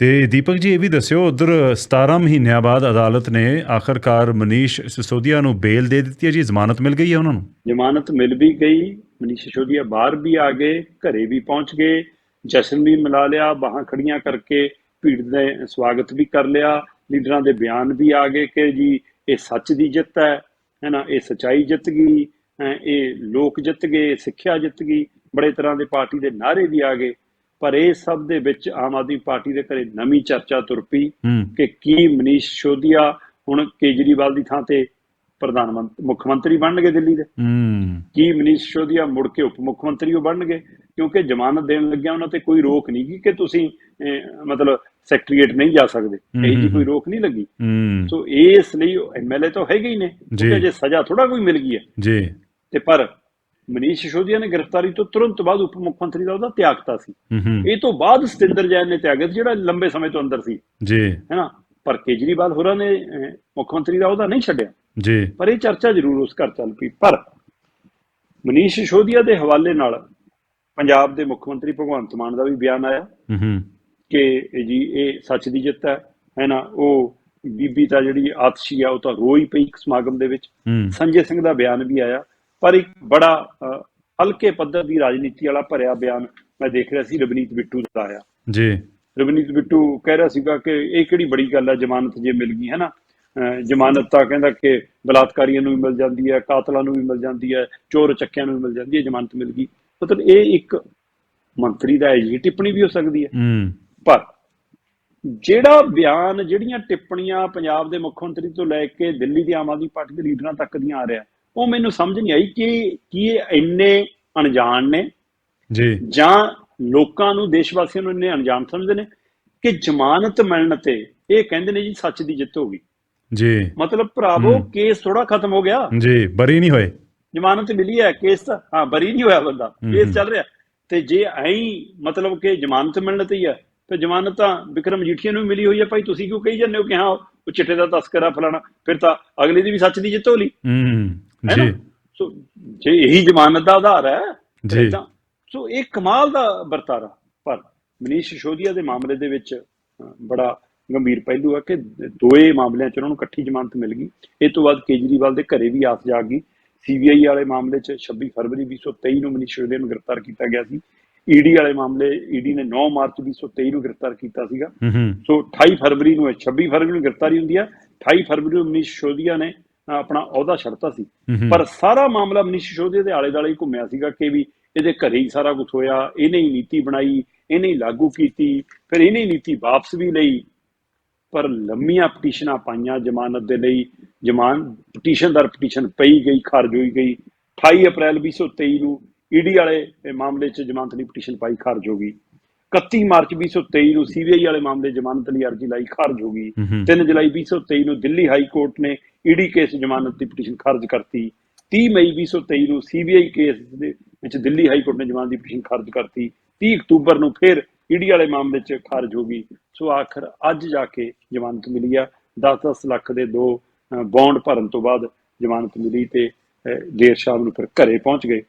ਤੇ ਦੀਪਕ ਜੀ, ਇਹ ਵੀ ਦੱਸਿਓ, ਉਧਰ 17 ਮਹੀਨਿਆਂ ਬਾਅਦ ਅਦਾਲਤ ਨੇ ਆਖਰਕਾਰ ਮਨੀਸ਼ ਸਿਸੋਦੀਆ ਨੂੰ ਬੇਲ ਦੇ ਦਿੱਤੀ ਹੈ ਜੀ। ਜ਼ਮਾਨਤ ਮਿਲ ਗਈ ਹੈ ਉਹਨਾਂ ਨੂੰ? ਜ਼ਮਾਨਤ ਮਿਲ ਵੀ ਗਈ। ਮਨੀਸ਼ ਸਿਸੋਦੀਆ ਬਾਹਰ ਵੀ ਆ ਗਏ, ਘਰੇ ਵੀ ਪਹੁੰਚ ਗਏ, ਜਸ਼ਨ ਵੀ ਮਿਲਾ ਲਿਆ, ਬਾਹਾਂ ਖੜੀਆਂ ਕਰਕੇ ਭੀੜ ਦੇ ਸਵਾਗਤ ਵੀ ਕਰ ਲਿਆ। ਲੀਡਰਾਂ ਦੇ ਬਿਆਨ ਵੀ ਆ ਗਏ ਕਿ ਜੀ, ਇਹ ਸੱਚ ਦੀ ਜਿੱਤ ਹੈ ਹੈਨਾ ਇਹ ਸਚਾਈ ਜਿੱਤ ਗਈ ਇਹ ਲੋਕ ਜਿੱਤ ਗਏ, ਸਿੱਖਿਆ ਜਿੱਤ ਗਈ। ਬੜੇ ਤਰ੍ਹਾਂ ਦੇ ਪਾਰਟੀ ਦੇ ਨਾਅਰੇ ਵੀ ਆ ਗਏ। ਪਰ ਇਹ ਸਭ ਦੇ ਵਿੱਚ ਆਮ ਆਦਮੀ ਪਾਰਟੀ ਦੇ ਘਰੇ ਨਵੀਂ ਚਰਚਾ ਤੁਰ ਪਈ ਕਿ ਕੀ ਮਨੀਸ਼ ਸਿਸੋਦੀਆ ਹੁਣ ਕੇਜਰੀਵਾਲ ਦੀ ਥਾਂ ਤੇ ਪ੍ਰਧਾਨ ਮੰਤਰੀ ਮੁੱਖ ਮੰਤਰੀ ਬਣਨਗੇ ਦਿੱਲੀ ਦੇ? ਕੀ ਮਨੀਸ਼ ਸਿਸੋਦੀਆ ਮੁੜ ਕੇ ਉਪ ਮੁੱਖ ਮੰਤਰੀ ਉਹ ਬਣਨਗੇ? ਕਿਉਂਕਿ ਜ਼ਮਾਨਤ ਦੇਣ ਲੱਗਿਆ ਉਹਨਾਂ ਤੇ ਕੋਈ ਰੋਕ ਨਹੀਂ ਕਿ ਤੁਸੀਂ ਮਤਲਬ ਸੈਕਟਰੀਏਟ ਨਹੀਂ ਜਾ ਸਕਦੇ। ਇਹ ਜੀ ਕੋਈ ਰੋਕ ਨਹੀਂ ਲੱਗੀ। ਸੋ ਇਸ ਲਈ ਐਮਐਲਏ ਤਾਂ ਹੈਗੇ ਹੀ ਨੇ। ਕਿਉਂਕਿ ਜੇ ਸਜ਼ਾ ਥੋੜਾ ਕੋਈ ਮਿਲ ਗਈ ਹੈ। ਜੀ। ਤੇ ਪਰ ਮਨੀਸ਼ ਸਿਸੋਦੀਆ ਨੇ ਗ੍ਰਿਫਤਾਰੀ ਤੋਂ ਤੁਰੰਤ ਬਾਅਦ ਉਪ ਮੁੱਖ ਮੰਤਰੀ ਦਾ ਉਹਦਾ ਤਿਆਗਤਾ ਸੀ। ਇਹ ਤੋਂ ਬਾਅਦ ਸਤਿੰਦਰ ਜੈਨ ਨੇ ਤਿਆਗਿਆ ਜਿਹੜਾ ਲੰਬੇ ਸਮੇਂ ਤੋਂ ਅੰਦਰ ਸੀ। ਜੀ। ਹੈਨਾ? ਪਰ ਕੇਜਰੀਵਾਲ ਹੋਰਾਂ ਨੇ ਮੁੱਖ ਮੰਤਰੀ ਦਾ ਉਹਦਾ ਨਹੀਂ ਛੱਡਿਆ। ਜੀ। ਪਰ ਇਹ ਚਰਚਾ ਜ਼ਰੂਰ ਉਸ ਘਰ ਚੱਲ ਪਈ। ਪਰ ਮਨੀਸ਼ ਸਿਸੋਦੀਆ ਦੇ ਹਵਾਲੇ ਨਾਲ ਪੰਜਾਬ ਦੇ ਮੁੱਖ ਮੰਤਰੀ ਭਗਵੰਤ ਮਾਨ ਦਾ ਵੀ ਬਿਆਨ ਆਇਆ ਕਿ ਜੀ ਇਹ ਸੱਚ ਦੀ ਜਿੱਤ ਹੈ। ਹੈ ਨਾ ਉਹ ਬੀਬੀ ਤਾਂ ਜਿਹੜੀ ਆਤਸ਼ੀ ਆ ਉਹ ਤਾਂ ਰੋਈ ਪਈ ਇੱਕ ਸਮਾਗਮ ਦੇ ਵਿੱਚ। ਸੰਜੇ ਸਿੰਘ ਦਾ ਬਿਆਨ ਵੀ ਆਇਆ। ਪਰ ਇੱਕ ਬੜਾ ਹਲਕੇ ਪੱਧਰ ਦੀ ਰਾਜਨੀਤੀ ਵਾਲਾ ਭਰਿਆ ਬਿਆਨ ਮੈਂ ਦੇਖ ਰਿਹਾ ਸੀ ਰਵਨੀਤ ਬਿੱਟੂ ਦਾ ਆਇਆ। ਜੀ। ਰਵਨੀਤ ਬਿੱਟੂ ਕਹਿ ਰਿਹਾ ਸੀਗਾ ਕਿ ਇਹ ਕਿਹੜੀ ਬੜੀ ਗੱਲ ਹੈ ਜ਼ਮਾਨਤ ਜੇ ਮਿਲ ਗਈ ਹੈ ਨਾ ਜ਼ਮਾਨਤ ਤਾਂ ਕਹਿੰਦਾ ਕਿ ਬਲਾਤਕਾਰੀਆਂ ਨੂੰ ਵੀ ਮਿਲ ਜਾਂਦੀ ਹੈ ਕਾਤਲਾਂ ਨੂੰ ਵੀ ਮਿਲ ਜਾਂਦੀ ਹੈ ਚੋਰ ਚੱਕਿਆਂ ਨੂੰ ਵੀ ਮਿਲ ਜਾਂਦੀ ਹੈ ਜ਼ਮਾਨਤ ਮਿਲ ਗਈ। ਮਤਲਬ ਇਹ ਇੱਕ ਮੰਤਰੀ ਦਾ ਇਹ ਟਿੱਪਣੀ ਵੀ ਹੋ ਸਕਦੀ ਹੈ। ਹੂੰ। ਪਰ ਜਿਹੜਾ ਬਿਆਨ ਜਿਹੜੀਆਂ ਟਿੱਪਣੀਆਂ ਪੰਜਾਬ ਦੇ ਮੁੱਖ ਮੰਤਰੀ ਤੋਂ ਲੈ ਕੇ ਦਿੱਲੀ ਦੀ ਆਮ ਆਦਮੀ ਪਾਰਟੀ ਦੇ ਲੀਡਰਾਂ ਤੱਕ ਦੀਆਂ ਆ ਰਿਹਾ ਉਹ ਮੈਨੂੰ ਸਮਝ ਨਹੀਂ ਆਈ ਕਿ ਕੀ ਇਹ ਇੰਨੇ ਅਣਜਾਣ ਨੇ। ਜੀ। ਜਾਂ ਲੋਕਾਂ ਨੂੰ ਦੇਸ਼ ਵਾਸੀਆਂ ਨੂੰ ਇੰਨੇ ਅਣਜਾਣ ਸਮਝਦੇ ਨੇ ਕਿ ਜ਼ਮਾਨਤ ਮਿਲਣ ਤੇ ਇਹ ਕਹਿੰਦੇ ਨੇ ਜੀ ਸੱਚ ਦੀ ਜਿੱਤ ਹੋ ਗਈ। ਜੀ। ਮਤਲਬ ਭਰਾਵੋ। ਕੇਸ ਥੋੜਾ ਖਤਮ ਹੋ ਗਿਆ। ਜੀ ਬਰੀ ਨਹੀਂ ਹੋਏ। ਜ਼ਮਾਨਤ ਮਿਲੀ ਹੈ ਕੇਸ ਤਾਂ ਹਾਂ ਬਰੀ ਨਹੀਂ ਹੋਇਆ ਬੰਦਾ। ਕੇਸ ਚੱਲ ਰਿਹਾ। ਤੇ ਜੇ ਐਂ ਮਤਲਬ ਕਿ ਜ਼ਮਾਨਤ ਮਿਲਣ ਤੇ ਹੀ ਹੈ ਤੇ ਜ਼ਮਾਨਤ ਤਾਂ ਵਿਕਰਮ ਜੀਠੀਆ ਨੂੰ ਵੀ ਮਿਲੀ ਹੋਈ ਹੈ ਭਾਈ ਤੁਸੀਂ ਕਿਉਂ ਕਹੀ ਜਾਂਦੇ ਹੋ ਕਿ ਹਾਂ ਉਹ ਚਿੱਟੇ ਦਾ ਤਸਕਰ ਆ ਫਲਾਣਾ ਫਿਰ ਤਾਂ ਅਗਲੇ ਦੀ ਵੀ ਸੱਚ ਦੀ ਜਿੱਤ ਹੋ ਲਈ। ਹੈ। ਜੀ। ਸੋ ਜੇ ਇਹੀ ਜ਼ਮਾਨਤ ਦਾ ਆਧਾਰ ਹੈ ਜੀ। ਸੋ ਇਹ ਕਮਾਲ ਦਾ ਵਰਤਾਰਾ ਪਰ ਮਨੀਸ਼ ਸਿਸੋਦੀਆ ਦੇ ਮਾਮਲੇ ਦੇ ਵਿੱਚ ਬੜਾ ਗੰਭੀਰ ਪਹਿਲੂ ਹੈ ਕਿ ਦੋਏ ਮਾਮਲਿਆਂ 'ਚ ਉਹਨਾਂ ਨੂੰ ਇਕੱਠੀ ਜ਼ਮਾਨਤ ਮਿਲ ਗਈ। ਇਹ ਤੋਂ ਬਾਅਦ ਕੇਜਰੀਵਾਲ ਦੇ ਘਰੇ ਵੀ ਆਸ ਜਾਗ ਗਈ। ਸੀਬੀਆਈ ਵਾਲੇ ਮਾਮਲੇ 'ਚ 26 ਫਰਵਰੀ 2023 ਨੂੰ ਮਨੀਸ਼ ਸਿਸੋਦੀਆ ਨੂੰ ਗ੍ਰਿਫਤਾਰ ਕੀਤਾ ਗਿਆ ਸੀ। ਈਡੀ ਵਾਲੇ ਮਾਮਲੇ ਈਡੀ ਨੇ 9 ਮਾਰਚ 2023 ਨੂੰ ਗ੍ਰਿਫਤਾਰ ਕੀਤਾ ਸੀਗਾ। ਸੋ 28 ਫਰਵਰੀ ਨੂੰ ਹੈ 26 ਫਰਵਰੀ ਨੂੰ ਗ੍ਰਿਫਤਾਰੀ ਹੁੰਦੀ ਹੈ। 28 ਫਰਵਰੀ ਨੂੰ ਮਨੀਸ਼ ਸਿਸੋਦੀਆ ਨੇ ਆਪਣਾ ਅਹੁਦਾ ਛੱਡਤਾ ਸੀ। ਪਰ ਸਾਰਾ ਮਾਮਲਾ ਮਨੀਸ਼ ਸਿਸੋਦੀਆ ਦੇ ਆਲੇ ਦੁਆਲੇ ਹੀ ਘੁੰਮਿਆ ਸੀਗਾ ਕਿ ਵੀ ਇਹਦੇ ਘਰੇ ਹੀ ਸਾਰਾ ਕੁਝ ਹੋਇਆ ਇਹਨੇ ਹੀ ਨੀਤੀ ਬਣਾਈ ਇਹਨੇ ਹੀ ਲਾਗੂ ਕੀਤੀ ਫਿਰ ਇਹਨੇ ਹੀ ਨੀਤੀ ਵਾਪਸ ਵੀ ਲਈ। ਪਰ ਲੰਮੀਆਂ ਪਟੀਸ਼ਨਾਂ ਪਾਈਆਂ ਜ਼ਮਾਨਤ ਦੇ ਲਈ ਜ਼ਮਾਨ ਪਟੀਸ਼ਨ ਦਰ ਪਟੀਸ਼ਨ ਪਈ ਗਈ ਖਾਰਜ ਹੋਈ ਗਈ। 28 ਅਪ੍ਰੈਲ 2023 ਨੂੰ ਈਡੀ ਵਾਲੇ ਮਾਮਲੇ 'ਚ ਜ਼ਮਾਨਤ ਲਈ ਪਟੀਸ਼ਨ ਪਾਈ ਖਾਰਜ ਹੋ ਗਈ। 31 ਮਾਰਚ 2023 ਨੂੰ ਸੀਬੀਆਈ ਵਾਲੇ ਮਾਮਲੇ ਜ਼ਮਾਨਤ ਲਈ ਅਰਜ਼ੀ ਲਾਈ ਖਾਰਜ ਹੋ ਗਈ। ਹੂੰ ਹੂੰ। 3 ਜੁਲਾਈ 2023 ਨੂੰ ਦਿੱਲੀ ਹਾਈ ਕੋਰਟ ਨੇ ਈਡੀ ਕੇਸ ਜ਼ਮਾਨਤ ਦੀ ਪਟੀਸ਼ਨ ਖਾਰਜ ਕਰਤੀ। 30 ਮਈ 2023 ਨੂੰ ਸੀਬੀਆਈ ਕੇਸ ਦੇ ਵਿੱਚ ਦਿੱਲੀ ਹਾਈ ਕੋਰਟ ਨੇ ਜ਼ਮਾਨਤ ਦੀ ਪਟੀਸ਼ਨ ਖਾਰਜ ਕਰਤੀ। 30 ਅਕਤੂਬਰ ਨੂੰ ਫਿਰ ਈਡੀ ਵਾਲੇ ਮਾਮਲੇ 'ਚ ਖਾਰਜ ਹੋ ਗਈ। ਸੋ ਆਖਰ ਅੱਜ ਜਾ ਕੇ ਜ਼ਮਾਨਤ ਮਿਲੀ ਆ। 10-10 ਲੱਖ ਦੇ ਦੋ ਬੌਂਡ ਭਰਨ ਤੋਂ ਬਾਅਦ ਜ਼ਮਾਨਤ ਮਿਲੀ ਤੇ ਦੇਰ ਸ਼ਾਮ ਨੂੰ ਫਿਰ ਘਰੇ ਪਹੁੰਚ ਗਏ।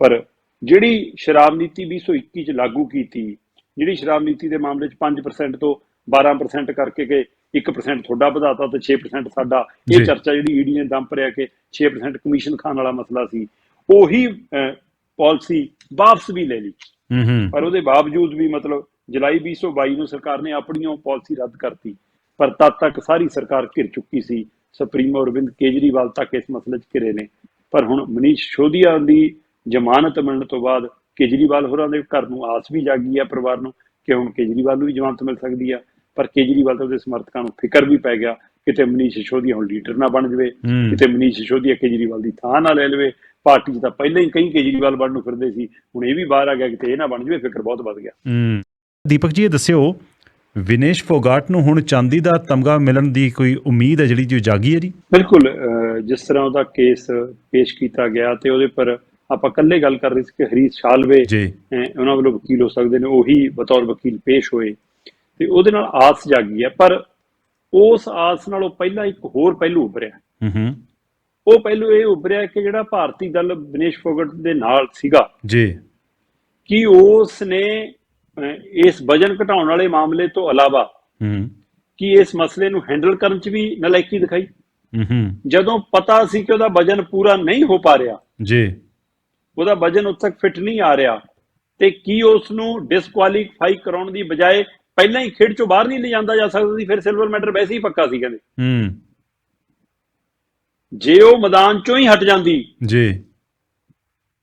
ਪਰ ਜਿਹੜੀ ਸ਼ਰਾਬ ਨੀਤੀ 2021 ਚ ਲਾਗੂ ਕੀਤੀ ਜਿਹੜੀ ਸ਼ਰਾਬ ਨੀਤੀ ਦੇ ਮਾਮਲੇ ਚ 5% ਤੋਂ 12% ਕਰਕੇ ਕਿ 1% ਤੁਹਾਡਾ ਵਧਾਤਾ ਤੇ 6% ਸਾਡਾ। ਇਹ ਚਰਚਾ ਜਿਹੜੀ ਈਡੀ ਨੇ ਦਮ ਭਰਿਆ ਕਿ 6% ਕਮਿਸ਼ਨ ਖਾਣ ਵਾਲਾ ਮਸਲਾ ਸੀ। ਉਹੀ ਪਾਲਿਸੀ ਵਾਪਸ ਵੀ ਲੈ ਲਈ। ਪਰ ਉਹਦੇ ਬਾਵਜੂਦ ਵੀ ਮਤਲਬ ਜੁਲਾਈ 2022 ਨੂੰ ਸਰਕਾਰ ਨੇ ਆਪਣੀ ਉਹ ਪਾਲਿਸੀ ਰੱਦ ਕਰਤੀ। ਪਰ ਤਦ ਤੱਕ ਸਾਰੀ ਸਰਕਾਰ ਘਿਰ ਚੁੱਕੀ ਸੀ। ਸੁਪਰੀਮੋ ਅਰਵਿੰਦ ਕੇਜਰੀਵਾਲ ਤੱਕ ਇਸ ਮਸਲੇ 'ਚ ਘਿਰੇ ਨੇ। ਪਰ ਹੁਣ ਮਨੀਸ਼ ਸਿਸੋਦੀਆ ਦੀ ਜ਼ਮਾਨਤ ਮਿਲਣ ਤੋਂ ਬਾਅਦ ਕੇਜਰੀਵਾਲ ਹੋਰਾਂ ਦੇ ਘਰ ਨੂੰ ਆਸ ਵੀ ਜਾਗੀ ਆ ਪਰਿਵਾਰ ਨੂੰ ਕਿ ਹੁਣ ਕੇਜਰੀਵਾਲ ਨੂੰ ਵੀ ਜ਼ਮਾਨਤ ਮਿਲ ਸਕਦੀ ਆ ਪਰ ਕੇਜਰੀਵਾਲ ਤੇ ਉਹਦੇ ਸਮਰਥਕਾਂ ਨੂੰ ਫਿਕਰ ਵੀ ਪੈ ਗਿਆ ਕਿਤੇ ਮਨੀਸ਼ ਸਿਸੋਦੀਆ ਹੁਣ ਲੀਡਰ ਨਾ ਬਣ ਜਵੇ। ਕਿਤੇ ਮਨੀਸ਼ ਸਿਸੋਦੀਆ ਕੇਜਰੀਵਾਲ ਦੀ ਥਾਂ ਨਾ ਲੈ ਲਵੇ ਪਾਰਟੀ 'ਚ ਤਾਂ ਪਹਿਲਾਂ ਹੀ ਕਈ ਕੇਜਰੀਵਾਲ ਬਣਨ ਨੂੰ ਫਿਰਦੇ ਸੀ ਹੁਣ ਇਹ ਵੀ ਬਾਹਰ ਆ ਗਿਆ ਕਿਤੇ ਇਹ ਨਾ ਬਣ ਜਵੇ ਫਿਕਰ ਬਹੁਤ ਵੱਧ ਗਿਆ। ਦੀਪਕ ਜੀ ਇਹ ਦੱਸਿਓ ਵਿਨੇਸ਼ ਫੋਗਾਟ ਨੂੰ ਹੁਣ ਚਾਂਦੀ ਦਾ ਤਮਗਾ ਮਿਲਣ ਦੀ ਕੋਈ ਉਮੀਦ ਹੈ ਜਿਹੜੀ ਜੋ ਜਾਗੀ ਹੈ ਜੀ? ਬਿਲਕੁਲ ਜਿਸ ਤਰ੍ਹਾਂ ਉਹਦਾ ਕੇਸ ਪੇਸ਼ ਕੀਤਾ ਗਿਆ ਤੇ ਉਹਦੇ ਪਰ ਆਪਾਂ ਇਕੱਲੇ ਗੱਲ ਕਰ ਰਹੇ ਸੀ ਕਿ ਹਰੀਸ਼ ਸ਼ਾਲਵੇ ਉਹਨਾਂ ਵੱਲੋਂ ਵਕੀਲ ਹੋ ਸਕਦੇ ਨੇ ਉਹੀ ਬਤੌਰ ਵਕੀਲ ਪੇਸ਼ ਹੋਏ। ਤੇ ਉਹਦੇ ਨਾਲ ਆਸ ਜਾਗੀ ਹੈ ਪਰ ਉਸ ਆਸ ਨਾਲੋਂ ਪਹਿਲਾਂ ਇੱਕ ਹੋਰ ਪਹਿਲੂ ਉੱਭਰਿਆ। ਹੂੰ ਹੂੰ। ਉਹ ਪਹਿਲੂ ਇਹ ਉੱਭਰਿਆ ਕਿ ਜਿਹੜਾ ਭਾਰਤੀ ਦਲ ਵਿਨੇਸ਼ ਫੋਗਟ ਦੇ ਨਾਲ ਸੀਗਾ। ਜੀ। ਕਿ ਉਸ ਨੇ ਇਸ ਵਜਨ ਘਟਾਉਣ ਵਾਲੇ ਮਾਮਲੇ ਤੋਂ ਇਲਾਵਾ ਹੂੰ। ਕਿ ਇਸ ਮਸਲੇ ਨੂੰ ਹੈਂਡਲ ਕਰਨ 'ਚ ਵੀ ਨਲਾਇਕੀ ਦਿਖਾਈ। ਹੂੰ ਹੂੰ। ਜਦੋਂ ਪਤਾ ਸੀ ਕਿ ਉਹਦਾ ਵਜਨ ਪੂਰਾ ਨਹੀਂ ਹੋ ਪਾ ਰਿਹਾ ਜੀ। ਉਹਦਾ ਵਜਨ ਉੱਥੇ ਤੱਕ ਫਿੱਟ ਨਹੀਂ ਆ ਰਿਹਾ। ਤੇ ਕੀ ਉਸ ਨੂੰ ਡਿਸਕੁਆਲੀਫਾਈ ਕਰਾਉਣ ਦੀ ਬਜਾਏ ਪਹਿਲਾਂ ਹੀ ਖੇਡ ਚੋਂ ਬਾਹਰ ਨਹੀਂ ਲਿਜਾਂਦਾ ਜਾ ਸਕਦਾ ਸੀ ਫਿਰ ਸਿਲਵਰ ਮੈਡਲ ਵੈਸੇ ਹੀ ਪੱਕਾ ਸੀ ਕਹਿੰਦੇ। ਹੂੰ। ਜੇ ਉਹ ਮੈਦਾਨ ਚੋਂ ਹੀ ਹਟ ਜਾਂਦੀ ਜੀ।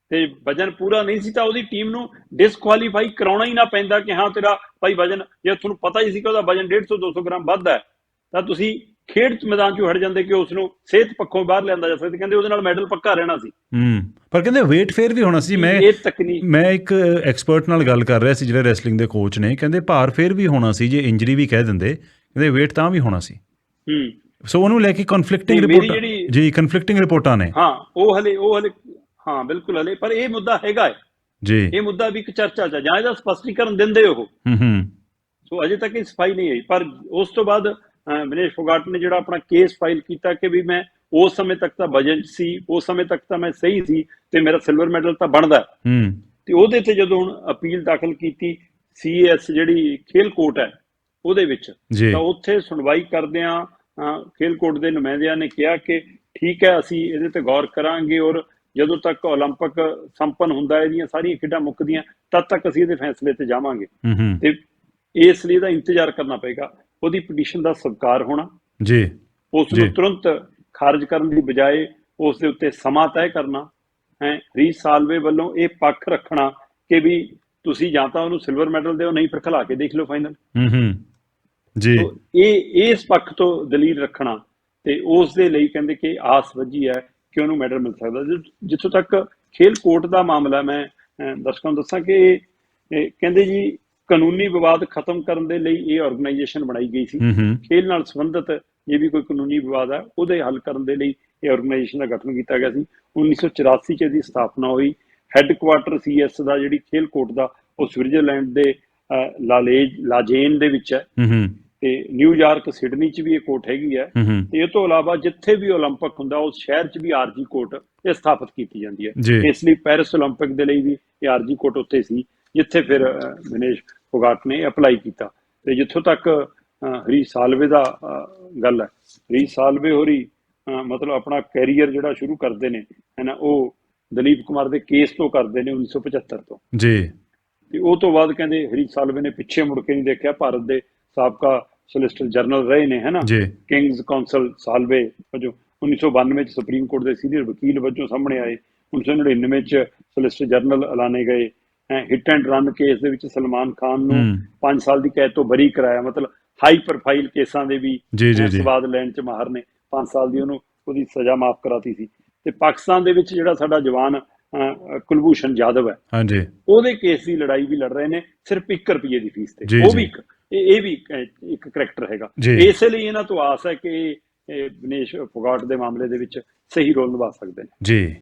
ਤੇ ਵਜਨ ਪੂਰਾ ਨਹੀਂ ਸੀ ਤਾਂ ਉਹਦੀ ਟੀਮ ਨੂੰ ਡਿਸਕੁਆਲੀਫਾਈ ਕਰਾਉਣਾ ਹੀ ਨਾ ਪੈਂਦਾ ਕਿ ਹਾਂ ਤੇਰਾ ਭਾਈ ਵਜਨ ਜੇ ਤੁਹਾਨੂੰ ਪਤਾ ਹੀ ਸੀ ਕਿ ਉਹਦਾ ਵਜਨ 150 200 ਗ੍ਰਾਮ ਵੱਧ ਹੈ ਤਾਂ ਤੁਸੀਂ ਖੇਡ ਚ ਮੈਦਾਨ ਚੋਂ ਹਟ ਜਾਂਦੇ ਕਿ ਉਸ ਨੂੰ ਸਿਹਤ ਪੱਖੋਂ ਬਾਹਰ ਲਿਆਂਦਾ ਜਾ ਸਕਦਾ ਕਹਿੰਦੇ ਉਹਦੇ ਨਾਲ ਮੈਡਲ ਪੱਕਾ ਰਹਿਣਾ ਸੀ। ਹੂੰ ਪਰ ਕਹਿੰਦੇ weight ਫੇਰ ਵੀ ਹੋਣਾ ਸੀ। ਮੈਂ ਇਹ ਤਕਨੀਕ ਮੈਂ ਇੱਕ ਐਕਸਪਰਟ ਨਾਲ ਗੱਲ ਕਰ ਰਿਹਾ ਸੀ ਜਿਹੜੇ ਰੈਸਲਿੰਗ ਦੇ ਕੋਚ ਨੇ। ਕਹਿੰਦੇ ਭਾਰ ਫੇਰ ਵੀ ਹੋਣਾ ਸੀ ਜੇ ਇੰਜਰੀ ਵੀ ਕਹਿ ਦਿੰਦੇ ਕਹਿੰਦੇ weight ਤਾਂ ਵੀ ਹੋਣਾ ਸੀ। ਹੂੰ। ਸੋ ਉਹਨੂੰ ਲੈ ਕੇ ਕਨਫਲਿਕਟਿੰਗ ਰਿਪੋਰਟ ਜੀ ਕਨਫਲਿਕਟਿੰਗ ਰਿਪੋਰਟਾਂ ਨੇ। ਹਾਂ ਉਹ ਹਲੇ ਉਹ ਹਲੇ ਹਾਂ ਬਿਲਕੁਲ ਹਲੇ। ਪਰ ਇਹ ਮੁੱਦਾ ਹੈਗਾ ਜੀ। ਇਹ ਮੁੱਦਾ ਵੀ ਇੱਕ ਚਰਚਾ 'ਚ ਜਾਂ ਇਹਦਾ ਸਪਸ਼ਟੀਕਰਨ ਦਿੰਦੇ ਉਹ। ਹੂੰ ਹੂੰ। ਸੋ ਅਜੇ ਤੱਕ ਇਹ ਸਫ਼ਾਈ ਨਹੀਂ ਆਈ। ਪਰ ਉਸ ਤੋਂ ਬਾਅਦ ਵਿਨੇਸ਼ ਫੋਗਾਟ ਨੇ ਜਿਹੜਾ ਆਪਣਾ ਕੇਸ ਫਾਈਲ ਕੀਤਾ ਕਿ ਵੀ ਮੈਂ ਉਸ ਸਮੇਂ ਤੱਕ ਤਾਂ ਵਜਨ 'ਚ ਸੀ ਉਸ ਸਮੇਂ ਤੱਕ ਤਾਂ ਮੈਂ ਸਹੀ ਸੀ ਤੇ ਮੇਰਾ ਸਿਲਵਰ ਮੈਡਲ ਤਾਂ ਬਣਦਾ ਹੈ। ਹੂੰ ਤੇ ਉਹਦੇ ਤੇ ਜਦੋਂ ਹੁਣ ਅਪੀਲ ਦਾਖਲ ਕੀਤੀ ਸੀਐਸ ਜਿਹੜੀ ਖੇਲ ਕੋਰਟ ਹੈ ਉਹਦੇ ਵਿੱਚ ਜੀ ਤਾਂ ਉੱਥੇ ਸੁਣਵਾਈ ਕਰਦਿਆਂ ਅਹ, ਖੇਲ ਕੋਰਟ ਦੇ ਨੁਮਾਇੰਦਿਆਂ ਨੇ ਕਿਹਾ ਕਿ ਠੀਕ ਹੈ ਅਸੀਂ ਇਹਦੇ ਤੇ ਗੌਰ ਕਰਾਂਗੇ ਔਰ ਜਦੋਂ ਤੱਕ 올림픽 ਸੰਪੰਨ ਹੁੰਦਾ ਇਹਦੀਆਂ ਸਾਰੀਆਂ ਖੇਡਾਂ ਮੁੱਕਦੀਆਂ ਤਦ ਤੱਕ ਅਸੀਂ ਇਹਦੇ ਫੈਸਲੇ ਤੇ ਜਾਵਾਂਗੇ ਹੂੰ ਹੂੰ ਤੇ ਇਸ ਲਈ ਦਾ ਇੰਤਜ਼ਾਰ ਕਰਨਾ ਪਏਗਾ ਉਹਦੀ ਪਟੀਸ਼ਨ ਦਾ ਸਵੀਕਾਰ ਹੋਣਾ। ਜੀ। ਉਸ। ਨੂੰ ਤੁਰੰਤ ਖਾਰਜ ਕਰਨ ਦੀ ਬਜਾਏ ਉਸ ਦੇ ਉੱਤੇ ਸਮਾਂ ਤੈਅ ਕਰਨਾ ਹੈ ਰੀ ਸਾਲਵੇ ਵੱਲੋਂ ਇਹ ਪੱਖ ਰੱਖਣਾ ਕਿ ਵੀ ਤੁਸੀਂ ਜਾਂ ਤਾਂ ਉਹਨੂੰ ਸਿਲਵਰ ਮੈਡਲ ਦਿਓ ਨਹੀਂ ਫਿਰ ਖਿਲਾ ਕੇ ਦੇਖ ਲਓ ਫਾਈਨਲ ਹੂੰ ਹੂੰ। ਜੀ। ਇਹ ਇਸ ਪੱਖ ਤੋਂ ਦਲੀਲ ਰੱਖਣਾ ਤੇ ਉਸ ਦੇ ਲਈ ਕਹਿੰਦੇ ਕਿ ਆਸ ਵੱਜੀ ਹੈ ਕਿ ਉਹਨੂੰ ਮੈਡਲ ਮਿਲ ਸਕਦਾ। ਜਿੱਥੋਂ ਤੱਕ ਖੇਲ ਕੋਰਟ ਦਾ ਮਾਮਲਾ ਮੈਂ ਦਰਸ਼ਕਾਂ ਨੂੰ ਦੱਸਾਂ ਕਿ ਕਹਿੰਦੇ ਜੀ ਕਾਨੂੰਨੀ ਵਿਵਾਦ ਖਤਮ ਕਰਨ ਦੇ ਲਈ ਇਹ ਆਰਗੇਨਾਈਜੇਸ਼ਨ ਬਣਾਈ ਗਈ ਸੀ ਹੂੰ ਹੂੰ ਖੇਲ ਨਾਲ ਸੰਬੰਧਿਤ ਜੇ ਵੀ ਕੋਈ ਕਾਨੂੰਨੀ ਵਿਵਾਦ ਹੈ ਉਹਦੇ ਹੱਲ ਕਰਨ ਦੇ ਲਈ ਇਹ ਆਰਗੇਨਾਈਜੇਸ਼ਨ ਦਾ ਗਠਨ ਕੀਤਾ ਗਿਆ ਸੀ 1984 ਚ ਇਹਦੀ ਸਥਾਪਨਾ ਹੋਈ ਹੈੱਡਕੁਆਟਰ ਸੀਐਸ ਦਾ ਜਿਹੜੀ ਖੇਲ ਕੋਰਟ ਦਾ ਉਹ ਸਵਿਟਜ਼ਰਲੈਂਡ ਦੇ ਅਹ, ਲਾਲੇਜ ਲਾਜੇਨ ਦੇ ਵਿੱਚ ਹੈ ਹੂੰ ਹੂੰ ਤੇ ਨਿਊਯਾਰਕ ਸਿਡਨੀ ਚ ਵੀ ਇਹ ਕੋਰਟ ਹੈਗੀ ਹੈ ਹੂੰ ਹੂੰ ਤੇ ਇਹ ਤੋਂ ਇਲਾਵਾ ਜਿੱਥੇ ਵੀ 올림픽 ਹੁੰਦਾ ਉਸ ਸ਼ਹਿਰ ਚ ਵੀ ਆਰਜੀ ਕੋਰਟ ਇਹ ਸਥਾਪਿਤ ਕੀਤੀ ਜਾਂਦੀ ਹੈ ਜੀ। ਇਸ ਲਈ ਪੈਰਿਸ 올림픽 ਦੇ ਲਈ ਵੀ ਇਹ ਆਰਜੀ ਕੋਰਟ ਉੱਥੇ ਸੀ ਜਿੱਥੇ ਫਿਰ ਵਿਨੇਸ਼ ਫੋਗਾਟ ਨੇ ਅਪਲਾਈ ਕੀਤਾ। ਤੇ ਜਿੱਥੋਂ ਤੱਕ ਹਰੀ ਸਾਲਵੇ ਦਾ ਗੱਲ ਹੈ। ਹਰੀ ਸਾਲਵੇ ਹੋਰੀ ਮਤਲਬ ਆਪਣਾ ਕੈਰੀਅਰ ਜਿਹੜਾ ਸ਼ੁਰੂ ਕਰਦੇ ਨੇ ਹੈਨਾ ਉਹ ਦਲੀਪ ਕੁਮਾਰ ਦੇ ਕੇਸ ਤੋਂ ਕਰਦੇ ਨੇ 1975 ਤੋਂ। ਜੀ। ਤੇ ਉਹ ਤੋਂ ਬਾਅਦ ਕਹਿੰਦੇ ਹਰੀ ਸਾਲਵੇ ਨੇ ਪਿੱਛੇ ਮੁੜ ਕੇ ਨਹੀਂ ਦੇਖਿਆ ਭਾਰਤ ਦੇ ਸਾਬਕਾ ਸੋਲਿਸਟਰ ਜਨਰਲ ਰਹੇ ਨੇ ਹੈਨਾ ਜੀ। ਕਿੰਗਸ ਕਾਉਂਸਲ ਸਾਲਵੇ ਵਜੋਂ 1992 ਚ ਸੁਪਰੀਮ ਕੋਰਟ ਦੇ ਸੀਨੀਅਰ ਵਕੀਲ ਵਜੋਂ ਸਾਹਮਣੇ ਆਏ। 1999 ਚ ਸੋਲਿਸਟਰ ਜਨਰਲ ਐਲਾਨੇ ਗਏ। ਹਿੱਟ ਐਂਡ ਰਨ ਕੇਸ ਦੇ ਵਿੱਚ ਸਲਮਾਨ ਖਾਨ ਨੂੰ ਹੂੰ। 5 ਸਾਲ ਦੀ ਕੈਦ ਤੋਂ ਬਰੀ ਕਰਾਇਆ ਮਤਲਬ ਹਾਈ ਪ੍ਰੋਫਾਈਲ ਕੇਸਾਂ ਦੇ ਵੀ। ਸਵਾਦ ਲੈਣ ਚ ਮਾਹਰ ਨੇ 5 ਸਾਲ ਦੀ ਉਹਨੂੰ ਉਹਦੀ ਸਜ਼ਾ ਮਾਫ ਕਰਾਤੀ ਸੀ ਤੇ ਪਾਕਿਸਤਾਨ ਦੇ ਵਿੱਚ ਜਿਹੜਾ ਸਾਡਾ ਜਵਾਨ ਕੁਲਭੂਸ਼ਣ ਜਾਦਵ ਹੈ ਹਾਂਜੀ ਉਹਦੇ ਕੇਸ ਦੀ ਲੜਾਈ ਵੀ ਲੜ ਰਹੇ ਨੇ ਸਿਰਫ 1 ਰੁਪਏ ਦੀ ਫੀਸ ਤੇ ਉਹ। ਵੀ ਇਹ ਵੀ ਇੱਕ, ਕਰੈਕਟਰ ਹੈਗਾ। ਇਸੇ ਲਈ ਇਹਨਾਂ ਤੋਂ ਆਸ ਹੈ ਕਿ ਇਹ ਵਿਨੇਸ਼ ਫੋਗਾਟ ਦੇ ਮਾਮਲੇ ਦੇ ਵਿੱਚ ਸਹੀ ਰੋਲ ਨਿਭਾ ਸਕਦੇ ਨੇ ਜੀ